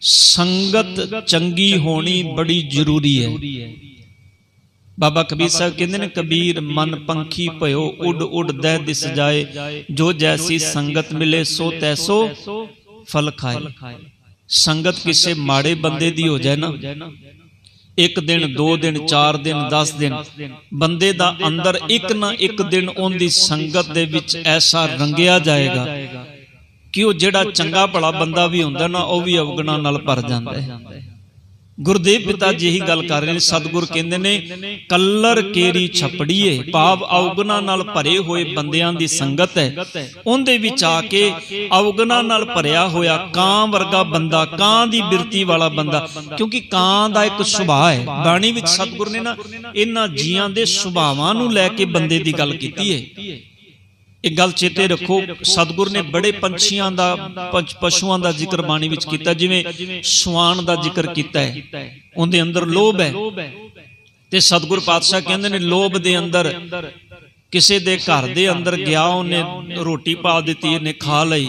ਸੰਗਤ ਚੰਗੀ ਹੋਣੀ ਬੜੀ ਜ਼ਰੂਰੀ ਹੈ। ਬਾਬਾ ਕਬੀਰ ਸਾਹਿਬ ਕਹਿੰਦੇ ਨੇ, ਕਬੀਰ, ਮਨ ਪੰਖੀ ਭਇਓ ਉਡ ਉਡ ਦਹਿ ਦਿਸ ਜਾਏ। ਜੋ ਜੈਸੀ ਸੰਗਤ ਮਿਲੇ, ਸੋ ਤੈਸੋ ਫਲ ਖਾਏ। ਸੰਗਤ ਕਿਸੇ ਮਾੜੇ ਬੰਦੇ ਦੀ ਹੋ ਜਾਏ ਨਾ। ਇੱਕ ਦਿਨ, ਦੋ ਦਿਨ, ਚਾਰ ਦਿਨ 10 ਦਿਨ, ਬੰਦੇ ਦਾ ਅੰਦਰ ਇੱਕ ਨਾ ਇੱਕ ਦਿਨ ਉਹਦੀ ਸੰਗਤ ਦੇ ਵਿੱਚ ਐਸਾ ਰੰਗਿਆ ਜਾਏਗਾ ਕਿ ਉਹ ਜਿਹੜਾ ਚੰਗਾ ਭਲਾ ਬੰਦਾ ਵੀ ਹੁੰਦਾ ਨਾ, ਉਹ ਵੀ ਅਵਗਣਾ ਨਾਲ ਭਰ ਜਾਂਦਾ ਹੈ। ਗੁਰਦੇਵ ਪਿਤਾ ਜੀ ਇਹੀ ਗੱਲ ਕਰ ਰਹੇ ਨੇ ਸਤਿਗੁਰ ਕਹਿੰਦੇ ਨੇ ਕੱਲਰ ਕੇਰੀ ਛਪੜੀਏ ਭਾਵ ਔਗਣਾ ਨਾਲ ਭਰੇ ਹੋਏ ਬੰਦਿਆਂ ਦੀ ਸੰਗਤ ਹੈ। ਉਹਦੇ ਵਿੱਚ ਆ ਕੇ ਔਗਣਾ ਨਾਲ ਭਰਿਆ ਹੋਇਆ ਕਾਂ ਵਰਗਾ ਬੰਦਾ ਕਾਂ ਦੀ ਬਿਰਤੀ ਵਾਲਾ ਬੰਦਾ। ਕਿਉਂਕਿ ਕਾਂ ਦਾ ਇੱਕ ਸੁਭਾਅ ਹੈ। ਬਾਣੀ ਵਿੱਚ ਸਤਿਗੁਰ ਨੇ ਨਾ ਇਹਨਾਂ ਜੀਆਂ ਦੇ ਸੁਭਾਵਾਂ ਨੂੰ ਲੈ ਕੇ ਬੰਦੇ ਦੀ ਗੱਲ ਕੀਤੀ ਹੈ। ਇੱਕ ਗੱਲ ਚੇਤੇ ਰੱਖੋ ਸਤਿਗੁਰ ਨੇ ਬੜੇ ਪੰਛੀਆਂ ਦਾ ਪੰਛ- ਪਸ਼ੂਆਂ ਦਾ ਜ਼ਿਕਰ ਬਾਣੀ ਵਿੱਚ ਕੀਤਾ ਜਿਵੇਂ ਸਵਾਨ ਦਾ ਜ਼ਿਕਰ ਕੀਤਾ ਹੈ। ਉਹਦੇ ਅੰਦਰ ਲੋਭ ਹੈ। ਤੇ ਸਤਿਗੁਰ ਪਾਤਸ਼ਾਹ ਕਹਿੰਦੇ ਨੇ ਲੋਭ ਦੇ ਅੰਦਰ ਕਿਸੇ ਦੇ ਘਰ ਦੇ ਅੰਦਰ ਗਿਆ ਉਹਨੇ ਰੋਟੀ ਪਾ ਦਿੱਤੀ ਇਹਨੇ ਖਾ ਲਈ।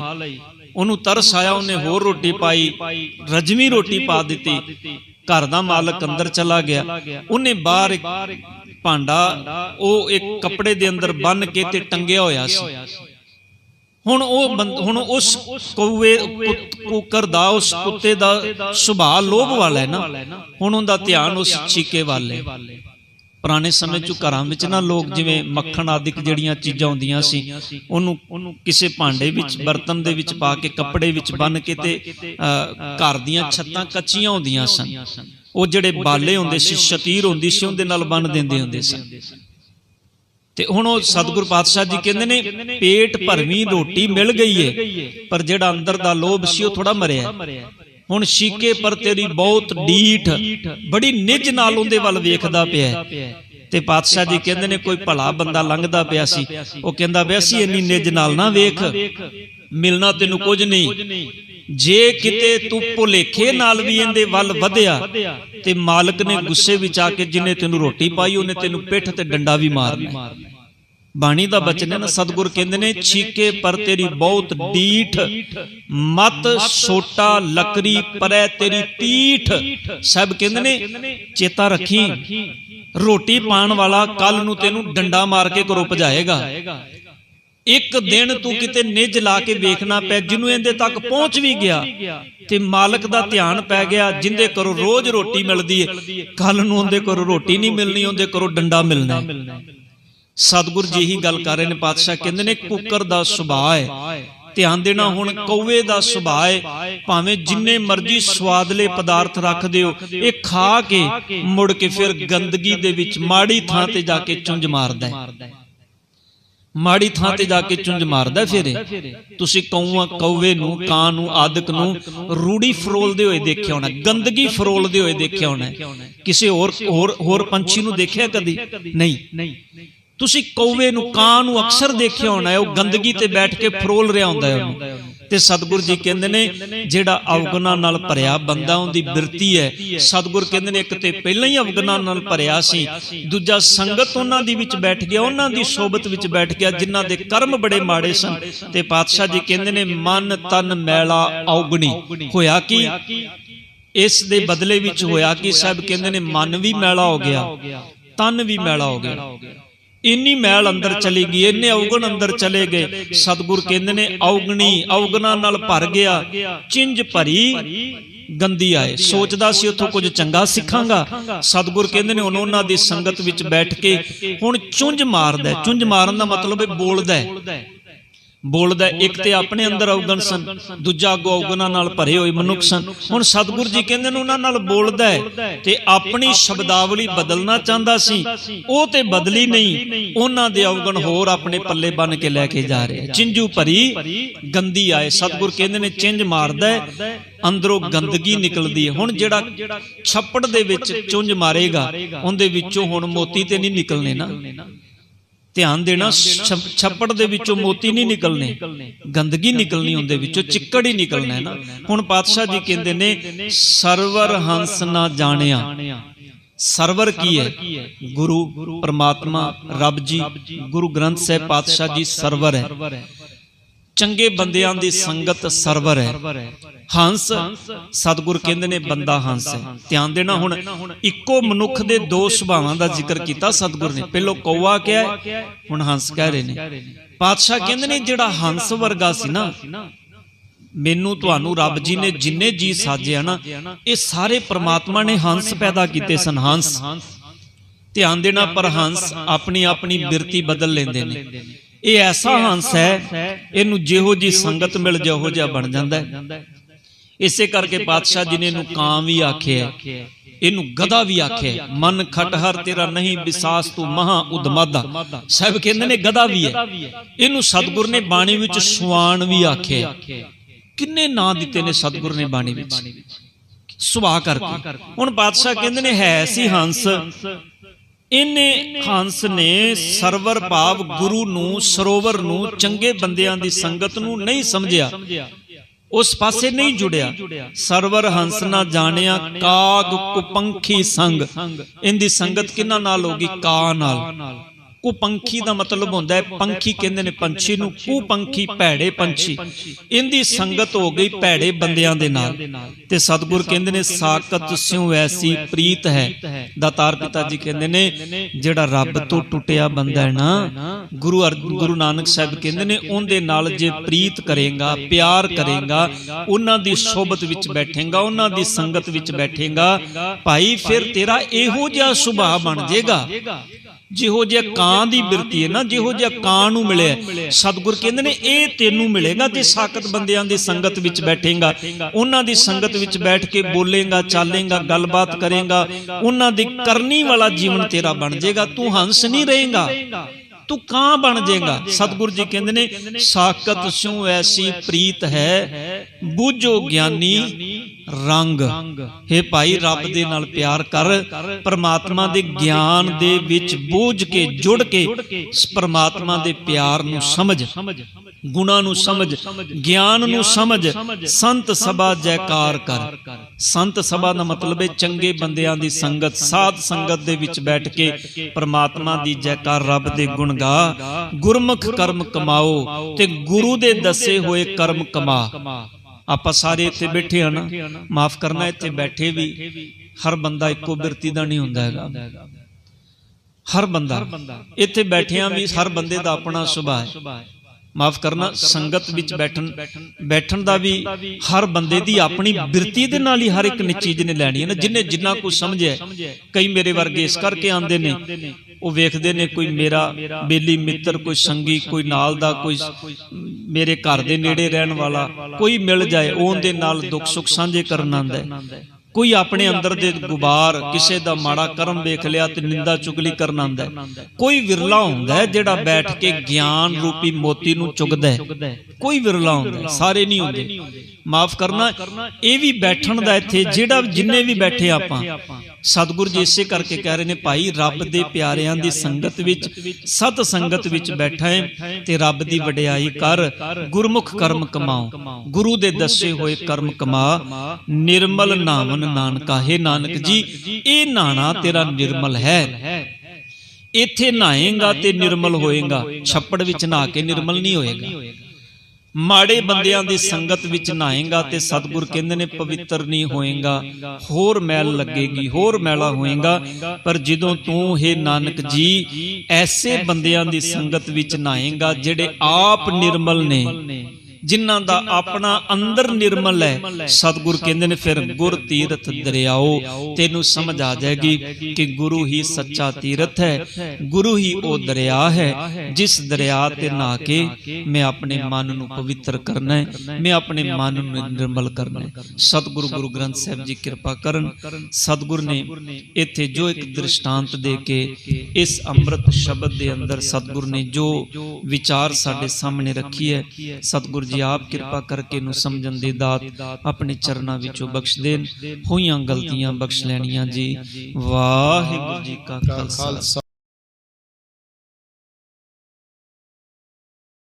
ਉਹਨੂੰ ਤਰਸ ਆਇਆ ਉਹਨੇ ਹੋਰ ਰੋਟੀ ਪਾਈ। ਰਜਵੀਂ ਰੋਟੀ ਪਾ ਦਿੱਤੀ। ਘਰ ਦਾ ਮਾਲਕ ਅੰਦਰ ਚਲਾ ਗਿਆ। ਉਹਨੇ ਬਾਹਰ ਭਾਂਡਾ ਉਹ ਇੱਕ ਕੱਪੜੇ ਦੇ ਅੰਦਰ ਬੰਨ ਕੇ ਤੇ ਟੰਗਿਆ ਹੋਇਆ ਸੀ। ਹੁਣ ਉਹ ਹੁਣ ਉਸ ਕੌਵੇ ਕੁੱਕਰ ਦਾ ਉਸ ਕੁੱਤੇ ਦਾ ਸੁਭਾਅ ਲੋਭ ਵਾਲਾ ਹੈ ਨਾ। ਹੁਣ ਉਹਦਾ ਧਿਆਨ ਉਸ ਚੀਕੇ ਵੱਲ ਹੈ। ਪੁਰਾਣੇ ਸਮੇਂ 'ਚ ਘਰਾਂ ਵਿੱਚ ਨਾ ਲੋਕ ਜਿਵੇਂ ਮੱਖਣ ਆਦਿਕ ਜਿਹੜੀਆਂ ਚੀਜ਼ਾਂ ਹੁੰਦੀਆਂ ਸੀ ਉਹਨੂੰ ਕਿਸੇ ਭਾਂਡੇ ਵਿੱਚ ਬਰਤਨ ਦੇ ਵਿੱਚ ਪਾ ਕੇ ਕੱਪੜੇ ਵਿੱਚ ਬੰਨ ਕੇ ਤੇ ਘਰ ਦੀਆਂ ਛੱਤਾਂ ਕੱਚੀਆਂ ਹੁੰਦੀਆਂ ਸਨ। ਉਹ ਜਿਹੜੇ ਬਾਲੇ ਹੁੰਦੇ ਸੀ ਸ਼ਤੀਰ ਹੁੰਦੀ ਸੀ ਉਹਦੇ ਨਾਲ ਬੰਨ ਦਿੰਦੇ ਹੁੰਦੇ ਸਨ। ਤੇ ਹੁਣ ਉਹ ਸਤਿਗੁਰ ਪਾਤਸ਼ਾਹ ਜੀ ਕਹਿੰਦੇ ਨੇ ਪੇਟ ਭਰਵੀਂ ਰੋਟੀ ਮਿਲ ਗਈ ਏ ਪਰ ਜਿਹੜਾ ਅੰਦਰ ਦਾ ਲੋਭ ਸੀ ਉਹ ਥੋੜਾ ਮਰਿਆ। ਹੁਣ ਸ਼ੀਕੇ ਪਰ ਤੇਰੀ ਬਹੁਤ ਡੀਠ ਬੜੀ ਨਿਜ ਨਾਲ ਉਹਦੇ ਵੱਲ ਵੇਖਦਾ ਪਿਆ। ਤੇ ਪਾਤਸ਼ਾਹ ਜੀ ਕਹਿੰਦੇ ਨੇ ਕੋਈ ਭਲਾ ਬੰਦਾ ਲੰਘਦਾ ਪਿਆ ਸੀ। ਉਹ ਕਹਿੰਦਾ ਪਿਆ ਸੀ ਇੰਨੀ ਨਿਜ ਨਾਲ ਨਾ ਵੇਖ। ਮਿਲਣਾ ਤੈਨੂੰ ਕੁਝ ਨਹੀਂ। ਜੇ ਕਿਤੇ ਤੂੰ ਭੁਲੇਖੇ ਨਾਲ ਵੀ ਇਹਦੇ ਵੱਲ ਵਧਿਆ ਤੇ ਮਾਲਕ ਨੇ ਗੁੱਸੇ ਵਿੱਚ ਆ ਕੇ ਜਿਨੇ ਤੈਨੂੰ ਰੋਟੀ ਪਾਈ, ਉਹਨੇ ਤੈਨੂੰ ਪਿੱਠ ਤੇ ਡੰਡਾ ਵੀ ਮਾਰਨਾ ਬਾਣੀ ਦਾ ਬਚਨ ਹੈ ਨਾ, ਸਤਿਗੁਰ ਕਹਿੰਦੇ ਨੇ, ਛੀਕੇ ਪਰ ਤੇਰੀ ਬਹੁਤ ਡੀਠ, ਮਤ ਛੋਟਾ ਲੱਕਰੀ ਪਰੈ ਤੇਰੀ ਪੀਠ ਸਭ ਕਹਿੰਦੇ ਨੇ, ਚੇਤਾ ਰੱਖੀ, ਰੋਟੀ ਪਾਣ ਵਾਲਾ ਕੱਲ ਨੂੰ ਤੈਨੂੰ ਡੰਡਾ ਮਾਰ ਕੇ ਘਰੋਂ ਭਜਾਏਗਾ। ਇੱਕ ਦਿਨ ਤੂੰ ਕਿਤੇ ਨਿਜ ਲਾ ਕੇ ਵੇਖਣਾ ਪੈ ਜਿਹਨੂੰ ਇਹਦੇ ਤੱਕ ਪਹੁੰਚ ਵੀ ਗਿਆ ਤੇ ਮਾਲਕ ਦਾ ਧਿਆਨ ਪੈ ਗਿਆ ਜਿੰਦੇ ਕਰੋ ਰੋਜ਼ ਰੋਟੀ ਮਿਲਦੀ ਏ ਕੱਲ ਨੂੰ ਉਹਦੇ ਕੋਲ ਰੋਟੀ ਨਹੀਂ ਮਿਲਣੀ ਉਹਦੇ ਕੋਲ ਡੰਡਾ ਮਿਲਣਾ। ਸਤਿਗੁਰ ਜੀ ਹੀ ਗੱਲ ਕਰ ਰਹੇ ਨੇ ਪਾਤਸ਼ਾਹ ਕਹਿੰਦੇ ਨੇ ਕੁੱਕਰ ਦਾ ਸੁਭਾਅ ਹੈ ਧਿਆਨ ਦੇਣਾ ਹੁਣ ਕੌਵੇ ਦਾ ਸੁਭਾਅ ਹੈ ਭਾਵੇਂ ਜਿੰਨੇ ਮਰਜ਼ੀ ਸਵਾਦਲੇ ਪਦਾਰਥ ਰੱਖ ਦਿਓ ਇਹ ਖਾ ਕੇ ਮੁੜ ਕੇ ਫਿਰ ਗੰਦਗੀ ਦੇ ਵਿੱਚ ਮਾੜੀ ਥਾਂ ਤੇ ਜਾ ਕੇ ਚੁੰਝ ਮਾਰਦਾ ਹੈ ਮਾੜੀ ਥਾਂ ਤੇ ਜਾ ਕੇ ਚੁੰਝ ਮਾਰਦਾ ਫਿਰ। ਤੁਸੀਂ ਕੌਵਾ ਕੌਵੇ ਨੂੰ ਕਾਂ ਨੂੰ ਆਦਿਕ ਨੂੰ ਰੂੜੀ ਫਰੋਲਦੇ ਹੋਏ ਦੇਖਿਆ ਹੋਣਾ ਗੰਦਗੀ ਫਰੋਲਦੇ ਹੋਏ ਦੇਖਿਆ ਹੋਣਾ। ਕਿਸੇ ਹੋਰ ਹੋਰ ਹੋਰ ਪੰਛੀ ਨੂੰ ਦੇਖਿਆ ਕਦੀ? ਨਹੀਂ। ਤੁਸੀਂ ਕੌਵੇ ਨੂੰ ਕਾਂ ਨੂੰ ਅਕਸਰ ਦੇਖਿਆ ਹੋਣਾ ਹੈ ਉਹ ਗੰਦਗੀ ਤੇ ਬੈਠ ਕੇ ਫਰੋਲ ਰਿਹਾ ਹੁੰਦਾ ਹੈ ਉਹਨੂੰ। ਤੇ ਸਤਿਗੁਰ ਜੀ ਕਹਿੰਦੇ ਨੇ ਜਿਹੜਾ ਅਵਗੁਣਾ ਨਾਲ ਭਰਿਆ ਬੰਦਾ ਉਹਦੀ ਬਿਰਤੀ ਹੈ। ਸਤਿਗੁਰ ਕਹਿੰਦੇ ਨੇ ਇੱਕ ਤੇ ਪਹਿਲਾਂ ਹੀ ਅਵਗੁਣਾ ਨਾਲ ਭਰਿਆ ਸੀ ਦੂਜਾ ਸੰਗਤ ਉਹਨਾਂ ਦੀ ਵਿੱਚ ਬੈਠ ਗਿਆ ਉਹਨਾਂ ਦੀ ਸੋਬਤ ਵਿੱਚ ਬੈਠ ਗਿਆ ਜਿਨ੍ਹਾਂ ਦੇ ਕਰਮ ਬੜੇ ਮਾੜੇ ਸਨ। ਤੇ ਪਾਤਸ਼ਾਹ ਜੀ ਕਹਿੰਦੇ ਨੇ ਮਨ ਤਨ ਮੈਲਾ ਔਗਣੀ। ਹੋਇਆ ਕੀ? ਇਸ ਦੇ ਬਦਲੇ ਵਿੱਚ ਹੋਇਆ ਕਿ? ਸਾਹਿਬ ਕਹਿੰਦੇ ਨੇ ਮਨ ਵੀ ਮੈਲਾ ਹੋ ਗਿਆ ਤਨ ਵੀ ਮੈਲਾ ਹੋ ਗਿਆ ਇੰਨੀ ਮੈਲ ਅੰਦਰ ਚਲੀ ਗਈ ਇੰਨੇ ਔਗਣ ਅੰਦਰ ਚਲੇ ਗਏ। ਸਤਿਗੁਰ ਕਹਿੰਦੇ ਨੇ ਔਗਣੀ ਔਗਣਾ ਨਾਲ ਭਰ ਗਿਆ ਚਿੰਜ ਭਰੀ ਗੰਦੀ ਆਏ। ਸੋਚਦਾ ਸੀ ਉੱਥੋਂ ਕੁਝ ਚੰਗਾ ਸਿੱਖਾਂਗਾ। ਸਤਿਗੁਰ ਕਹਿੰਦੇ ਨੇ ਉਹਨਾਂ ਦੀ ਸੰਗਤ ਵਿੱਚ ਬੈਠ ਕੇ ਹੁਣ ਚੁੰਝ ਮਾਰਦਾ। ਚੁੰਝ ਮਾਰਨ ਦਾ ਮਤਲਬ ਹੈ ਬੋਲਦਾ ਹੈ। ਬੋਲਦਾ। ਇੱਕ ਤੇ ਆਪਣੇ ਅੰਦਰ ਔਗਣ ਸਨ ਦੂਜਾ ਅੱਗੋਂ ਔਗਣਾਂ ਨਾਲ ਭਰੇ ਹੋਏ ਮਨੁੱਖ ਸਨ। ਹੁਣ ਸਤਿਗੁਰ ਜੀ ਕਹਿੰਦੇ ਨੇ ਉਹਨਾਂ ਨਾਲ ਬੋਲਦਾ ਤੇ ਆਪਣੀ ਸ਼ਬਦਾਵਲੀ ਬਦਲਣਾ ਚਾਹੁੰਦਾ ਸੀ। ਉਹ ਤੇ ਬਦਲੀ ਨਹੀਂ ਉਹਨਾਂ ਦੇ ਔਗਣ ਹੋਰ ਆਪਣੇ ਪੱਲੇ ਬੰਨ ਕੇ ਲੈ ਕੇ ਜਾ ਰਿਹਾ ਚਿੰਜੂ ਭਰੀ ਗੰਦੀ ਆਏ। ਸਤਿਗੁਰ ਕਹਿੰਦੇ ਨੇ ਚਿੰਜ ਮਾਰਦਾ ਅੰਦਰੋਂ ਗੰਦਗੀ ਨਿਕਲਦੀ ਹੈ। ਹੁਣ ਜਿਹੜਾ ਛੱਪੜ ਦੇ ਵਿੱਚ ਚੁੰਝ ਮਾਰੇਗਾ ਉਹਦੇ ਵਿੱਚੋਂ ਹੁਣ ਮੋਤੀ ਤੇ ਨਹੀਂ ਨਿਕਲਨੇ ਨਾ। ਧਿਆਨ ਦੇਣਾ ਛੱਪੜ ਦੇ ਵਿੱਚੋਂ ਮੋਤੀ ਨਹੀਂ ਨਿਕਲਨੇ ਗੰਦਗੀ ਨਿਕਲਣੀ ਉਹਦੇ ਵਿੱਚੋਂ ਚਿੱਕੜ ਹੀ ਨਿਕਲਣਾ ਹੈ ਨਾ। ਹੁਣ ਪਾਤਸ਼ਾਹ ਜੀ ਕਹਿੰਦੇ ਨੇ ਸਰਵਰ ਹੰਸ ਨਾ ਜਾਣਿਆ। ਸਰਵਰ ਕੀ ਹੈ? ਗੁਰੂ ਪਰਮਾਤਮਾ ਰੱਬ ਜੀ ਗੁਰੂ ਗ੍ਰੰਥ ਸਾਹਿਬ ਪਾਤਸ਼ਾਹ ਜੀ ਸਰਵਰ ਹੈ। ਚੰਗੇ ਬੰਦਿਆਂ ਦੀ ਸੰਗਤ ਸਰਵਰ ਹੈ। ਹੰਸ ਸਤਿਗੁਰ ਕਹਿੰਦੇ ਨੇ ਬੰਦਾ ਹੰਸ ਹੈ। ਧਿਆਨ ਦੇਣਾ ਹੁਣ, ਇੱਕੋ ਮਨੁੱਖ ਦੇ ਦੋ ਸੁਭਾਵਾਂ ਦਾ ਜ਼ਿਕਰ ਕੀਤਾ ਸਤਿਗੁਰ ਨੇ। ਪਹਿਲੋਂ ਕੌਵਾ ਕਿਹਾ, ਹੁਣ ਹੰਸ ਕਹਿ ਰਹੇ ਨੇ। ਪਾਤਸ਼ਾਹ ਕਹਿੰਦੇ ਨੇ, ਜਿਹੜਾ ਹੰਸ ਵਰਗਾ ਸੀ ਨਾ, ਮੈਨੂੰ ਤੁਹਾਨੂੰ ਰੱਬ ਜੀ ਨੇ ਜਿੰਨੇ ਜੀ ਸਾਜਿਆ ਨਾ, ਇਹ ਸਾਰੇ ਪ੍ਰਮਾਤਮਾ ਨੇ ਹੰਸ ਪੈਦਾ ਕੀਤੇ ਸਨ, ਹੰਸ। ਧਿਆਨ ਦੇਣਾ, ਪਰ ਹੰਸ ਆਪਣੀ ਆਪਣੀ ਬਿਰਤੀ ਬਦਲ ਲੈਂਦੇ ਨੇ। ਇਹ ਐਸਾ ਹੰਸ ਹੈ ਇਹਨੂੰ ਜਿਹੋ ਜੀ ਸੰਗਤ ਮਿਲ ਜਿਹੋ ਜਿਹਾ ਬਣ ਜਾਂਦਾ ਇਸੇ ਕਰਕੇ ਪਾਤਸ਼ਾਹ ਜੀ ਨੇ ਇਹਨੂੰ ਕਾਂ ਵੀ ਆਖਿਆ ਇਹਨੂੰ ਗਧਾ ਵੀ ਆਖਿਆ ਮਨ ਖਟਹਰ ਤੇਰਾ ਨਹੀਂ ਵਿਸਾਸ ਤੂੰ ਮਹਾ ਉਦਮਾਦਾ। ਸਾਹਿਬ ਕਹਿੰਦੇ ਨੇ ਗਧਾ ਵੀ ਹੈ। ਇਹਨੂੰ ਸਤਿਗੁਰ ਨੇ ਬਾਣੀ ਵਿੱਚ ਸੁਆਣ ਵੀ ਆਖਿਆ ਕਿੰਨੇ ਨਾਂ ਦਿੱਤੇ ਨੇ ਸਤਿਗੁਰ ਨੇ ਬਾਣੀ ਵਿੱਚ? ਸੁਭਾਅ ਕਰਕੇ। ਹੁਣ ਪਾਤਸ਼ਾਹ ਕਹਿੰਦੇ ਨੇ ਹੈ ਸੀ ਹੰਸ। ਇਹਨੇ ਹੰਸ ਨੇ ਸਰਵਰ ਭਾਵ ਗੁਰੂ ਨੂੰ, ਸਰੋਵਰ ਨੂੰ, ਚੰਗੇ ਬੰਦਿਆਂ ਦੀ ਸੰਗਤ ਨੂੰ ਨਹੀਂ ਸਮਝਿਆ। ਉਸ ਪਾਸੇ ਨਹੀਂ ਜੁੜਿਆ। ਸਰਵਰ ਹੰਸ ਨਾ ਜਾਣਿਆ, ਕਾਗ ਕੁਪੰਖੀ ਸੰਗ। ਇਹਦੀ ਸੰਗਤ ਕਿਹਨਾਂ ਨਾਲ ਹੋਗੀ? ਕਾ ਨਾਲ। ਕੁਪੰਖੀ ਦਾ ਮਤਲਬ ਹੁੰਦਾ ਹੈ ਪੰਖੀ ਕਹਿੰਦੇ ਨੇ ਪੰਛੀ ਨੂੰ ਕੁਪੰਖੀ ਭੈੜੇ ਪੰਛੀ। ਇਹਦੀ ਸੰਗਤ ਹੋ ਗਈ ਭੈੜੇ ਬੰਦਿਆਂ ਦੇ ਨਾਲ। ਤੇ ਸਤਿਗੁਰ ਕਹਿੰਦੇ ਨੇ ਸਾਕਤ ਸਿਉ ਐਸੀ ਪ੍ਰੀਤ ਹੈ। ਦਾਤਾਰ ਪਿਤਾ ਜੀ ਕਹਿੰਦੇ ਨੇ ਜਿਹੜਾ ਰੱਬ ਤੋਂ ਟੁੱਟਿਆ ਬੰਦਾ ਹੈ ਨਾ ਗੁਰੂ ਗੁਰੂ ਨਾਨਕ ਸਾਹਿਬ ਕਹਿੰਦੇ ਨੇ ਉਹਦੇ ਨਾਲ ਜੇ ਪ੍ਰੀਤ ਕਰੇਗਾ ਪਿਆਰ ਕਰੇਗਾ ਉਹਨਾਂ ਦੀ ਸੋਬਤ ਵਿੱਚ ਬੈਠੇਗਾ ਉਹਨਾਂ ਦੀ ਸੰਗਤ ਵਿੱਚ ਬੈਠੇਗਾ। ਭਾਈ ਫਿਰ ਤੇਰਾ ਇਹੋ ਜਿਹਾ ਸੁਭਾਅ ਬਣ ਜਾਏਗਾ। ਜਿਹੋ ਜਿਹਾ ਕਾਂ ਦੀ ਬਿਰਤੀ ਹੈ ਨਾ ਜਿਹੋ ਜਿਹਾ ਕਾਂ ਨੂੰ ਮਿਲਿਆ। ਸਤਿਗੁਰ ਕਹਿੰਦੇ ਨੇ ਇਹ ਤੈਨੂੰ ਮਿਲੇਗਾ ਤੇ ਸਾਖਤ ਬੰਦਿਆਂ ਦੀ ਸੰਗਤ ਵਿੱਚ ਬੈਠੇਗਾ। ਉਹਨਾਂ ਦੀ ਸੰਗਤ ਵਿੱਚ ਬੈਠ ਕੇ ਬੋਲੇਗਾ ਚਾਲੇਗਾ ਗੱਲਬਾਤ ਕਰੇਗਾ। ਉਹਨਾਂ ਦੀ ਕਰਨੀ ਵਾਲਾ ਜੀਵਨ ਤੇਰਾ ਬਣ ਜਾਏਗਾ ਤੂੰ ਹੰਸ ਨਹੀਂ ਰਹੇਗਾ। ਤੂੰ ਕਾਂ ਬਣ ਜਾਏਗਾ। ਸਤਿਗੁਰ ਜੀ ਕਹਿੰਦੇ ਨੇ ਸਾਖਤ ਸਿਉ ਐਸੀ ਪ੍ਰੀਤ ਹੈ ਬੂਝੋ ਗਿਆਨੀ ਰੰਗ। हे ਭਾਈ ਰੱਬ ਦੇ ਨਾਲ ਪਿਆਰ ਕਰ ਪਰਮਾਤਮਾ ਦੇ ਗਿਆਨ ਦੇ ਵਿੱਚ ਬੂਝ ਕੇ ਜੁੜ ਕੇ ਪਰਮਾਤਮਾ ਦੇ ਪਿਆਰ ਨੂੰ ਸਮਝ। ਗੁਣਾ ਨੂੰ ਸਮਝ ਗਿਆਨ ਨੂੰ ਸਮਝ ਸੰਤ ਸਭਾ ਜੈਕਾਰ ਕਰ। ਸੰਤ ਸਭਾ ਦਾ ਮਤਲਬ ਹੈ ਚੰਗੇ ਬੰਦਿਆਂ ਦੀ ਸੰਗਤ ਸਾਧ ਸੰਗਤ ਦੇ ਵਿੱਚ ਬੈਠ ਕੇ ਪਰਮਾਤਮਾ ਦੀ ਜੈਕਾਰ ਰੱਬ ਦੇ ਗੁਣ ਗਾ। ਗੁਰਮੁਖ ਕਰਮ ਕਮਾਓ ਤੇ ਗੁਰੂ ਦੇ ਦੱਸੇ ਹੋਏ ਕਰਮ ਕਮਾ। ਆਪਾਂ ਸਾਰੇ ਇੱਥੇ ਬੈਠੇ ਹਨ ਮਾਫ ਕਰਨਾ ਇੱਥੇ ਬੈਠੇ ਵੀ ਹਰ ਬੰਦਾ ਇੱਕੋ ਬਿਰਤੀ ਦਾ ਨਹੀਂ ਹੁੰਦਾ ਹੈਗਾ। ਹਰ ਬੰਦਾ। ਇੱਥੇ ਬੈਠਿਆਂ ਵੀ ਹਰ ਬੰਦੇ ਦਾ ਆਪਣਾ ਸੁਭਾਅ ਹੈ। ਮਾਫ ਕਰਨਾ ਸੰਗਤ ਵਿੱਚ ਬੈਠਣ ਬੈਠਣ ਦਾ ਵੀ ਹਰ ਬੰਦੇ ਦੀ ਆਪਣੀ ਬਿਰਤੀ ਦੇ ਨਾਲ ਹੀ ਹਰ ਇੱਕ ਨੇ ਚੀਜ਼ ਨੇ ਲੈਣੀ ਹੈ ਨਾ ਜਿਨੇ ਜਿੰਨਾ ਕੁਝ ਸਮਝਿਆ। ਕਈ ਮੇਰੇ ਵਰਗੇ ਇਸ ਕਰਕੇ ਆਉਂਦੇ ਨੇ ਉਹ ਵੇਖਦੇ ਨੇ ਕੋਈ ਮੇਰਾ ਬੇਲੀ ਮਿੱਤਰ ਕੋਈ ਸੰਗੀ ਕੋਈ ਨਾਲ ਦਾ ਕੋਈ ਮੇਰੇ ਘਰ ਦੇ ਨੇੜੇ ਰਹਿਣ ਵਾਲਾ ਕੋਈ ਮਿਲ ਜਾਏ ਉਹਦੇ ਨਾਲ ਦੁੱਖ ਸੁੱਖ ਸਾਂਝੇ ਕਰਨ ਆਉਂਦਾ ਹੈ। ਕੋਈ ਆਪਣੇ ਅੰਦਰ ਦੇ ਗੁਬਾਰ ਕਿਸੇ ਦਾ ਮਾੜਾ ਕਰਮ ਵੇਖ ਲਿਆ ਤੇ ਨਿੰਦਾ ਚੁਗਲੀ ਕਰਨ ਆਉਂਦਾ ਹੈ। ਕੋਈ ਵਿਰਲਾ ਹੁੰਦਾ ਹੈ ਜਿਹੜਾ ਬੈਠ ਕੇ ਗਿਆਨ ਰੂਪੀ ਮੋਤੀ ਨੂੰ ਚੁਗਦਾ ਕੋਈ ਵਿਰਲਾ ਹੁੰਦਾ ਸਾਰੇ ਨਹੀਂ ਹੁੰਦੇ। ਮਾਫ ਕਰਨਾ ਇਹ ਵੀ ਬੈਠਣ ਦਾ ਇੱਥੇ ਜਿਹੜਾ ਜਿੰਨੇ ਵੀ ਬੈਠੇ ਆਪਾਂ ਸਤਿਗੁਰੂ ਜੀ ਇਸੇ ਕਰਕੇ ਕਹਿ ਰਹੇ ਨੇ ਭਾਈ ਰੱਬ ਦੇ ਪਿਆਰਿਆਂ ਦੀ ਸੰਗਤ ਵਿੱਚ ਸਤ ਸੰਗਤ ਵਿੱਚ ਬੈਠਾ ਹੈ ਤੇ ਰੱਬ ਦੀ ਵਡਿਆਈ ਕਰ ਗੁਰਮੁਖ ਕਰਮ ਕਮਾਓ। ਗੁਰੂ ਦੇ ਦੱਸੇ ਹੋਏ ਕਰਮ ਕਮਾ ਨਿਰਮਲ ਨਾਮਨ ਨਾਨਕਾ ਹੈ ਨਾਨਕ ਜੀ, ਇਹ ਨਾਣਾ ਤੇਰਾ ਨਿਰਮਲ ਹੈ। ਇੱਥੇ ਨਹਾਏਗਾ ਤੇ ਨਿਰਮਲ ਹੋਏਗਾ, ਛੱਪੜ ਵਿੱਚ ਨਹਾ ਕੇ ਨਿਰਮਲ ਨਹੀਂ ਹੋਏਗਾ। ਮਾੜੇ ਬੰਦਿਆਂ ਦੀ ਸੰਗਤ ਵਿੱਚ ਨਹਾਏਗਾ ਤੇ ਸਤਿਗੁਰ ਕਹਿੰਦੇ ਨੇ, ਪਵਿੱਤਰ ਨਹੀਂ ਹੋਏਗਾ। ਹੋਰ ਮੈਲ ਲੱਗੇਗੀ, ਹੋਰ ਮੈਲਾ ਹੋਏਗਾ। ਪਰ ਜਦੋਂ ਤੂੰ, ਹੈ ਨਾਨਕ ਜੀ, ਐਸੇ ਬੰਦਿਆਂ ਦੀ ਸੰਗਤ ਵਿੱਚ ਨਹਾਏਗਾ ਜਿਹੜੇ ਆਪ ਨਿਰਮਲ ਨੇ ਜਿਨ੍ਹਾਂ ਦਾ ਆਪਣਾ ਅੰਦਰ ਨਿਰਮਲ ਹੈ। ਸਤਿਗੁਰ ਕਹਿੰਦੇ ਨੇ ਫਿਰ ਗੁਰ ਤੀਰਥ ਦਰਿਆਓ ਤੈਨੂੰ ਸਮਝ ਆ ਜਾਏਗੀ ਕਿ ਗੁਰੂ ਹੀ ਸੱਚਾ ਤੀਰਥ ਹੈ। ਗੁਰੂ ਹੀ ਉਹ ਦਰਿਆ ਹੈ ਜਿਸ ਦਰਿਆ ਤੇ ਨਹਾ ਕੇ ਮੈਂ ਆਪਣੇ ਮਨ ਨੂੰ ਪਵਿੱਤਰ ਕਰਨਾ ਹੈ। ਮੈਂ ਆਪਣੇ ਮਨ ਨੂੰ ਨਿਰਮਲ ਕਰਨਾ ਹੈ। ਸਤਿਗੁਰੂ ਗੁਰੂ ਗ੍ਰੰਥ ਸਾਹਿਬ ਜੀ ਕਿਰਪਾ ਕਰਨ। ਸਤਿਗੁਰ ਨੇ ਇੱਥੇ ਜੋ ਇੱਕ ਦ੍ਰਿਸ਼ਟਾਂਤ ਦੇ ਕੇ ਇਸ ਅੰਮ੍ਰਿਤ ਸ਼ਬਦ ਦੇ ਅੰਦਰ ਸਤਿਗੁਰ ਨੇ ਜੋ ਵਿਚਾਰ ਸਾਡੇ ਸਾਹਮਣੇ ਰੱਖੀ ਹੈ ਸਤਿਗੁਰ ਜੀ ਆਪ ਕਿਰਪਾ ਕਰਕੇ ਨੂੰ ਸਮਝਣ ਦੀ ਦਾਤ ਆਪਣੇ ਚਰਨਾਂ ਵਿੱਚੋਂ ਬਖਸ਼ ਦੇਣ। ਹੋਈਆਂ ਗਲਤੀਆਂ ਬਖਸ਼ ਲੈਣੀਆਂ ਜੀ। ਵਾਹਿਗੁਰੂ ਜੀ ਕਾ ਖਾਲਸਾ।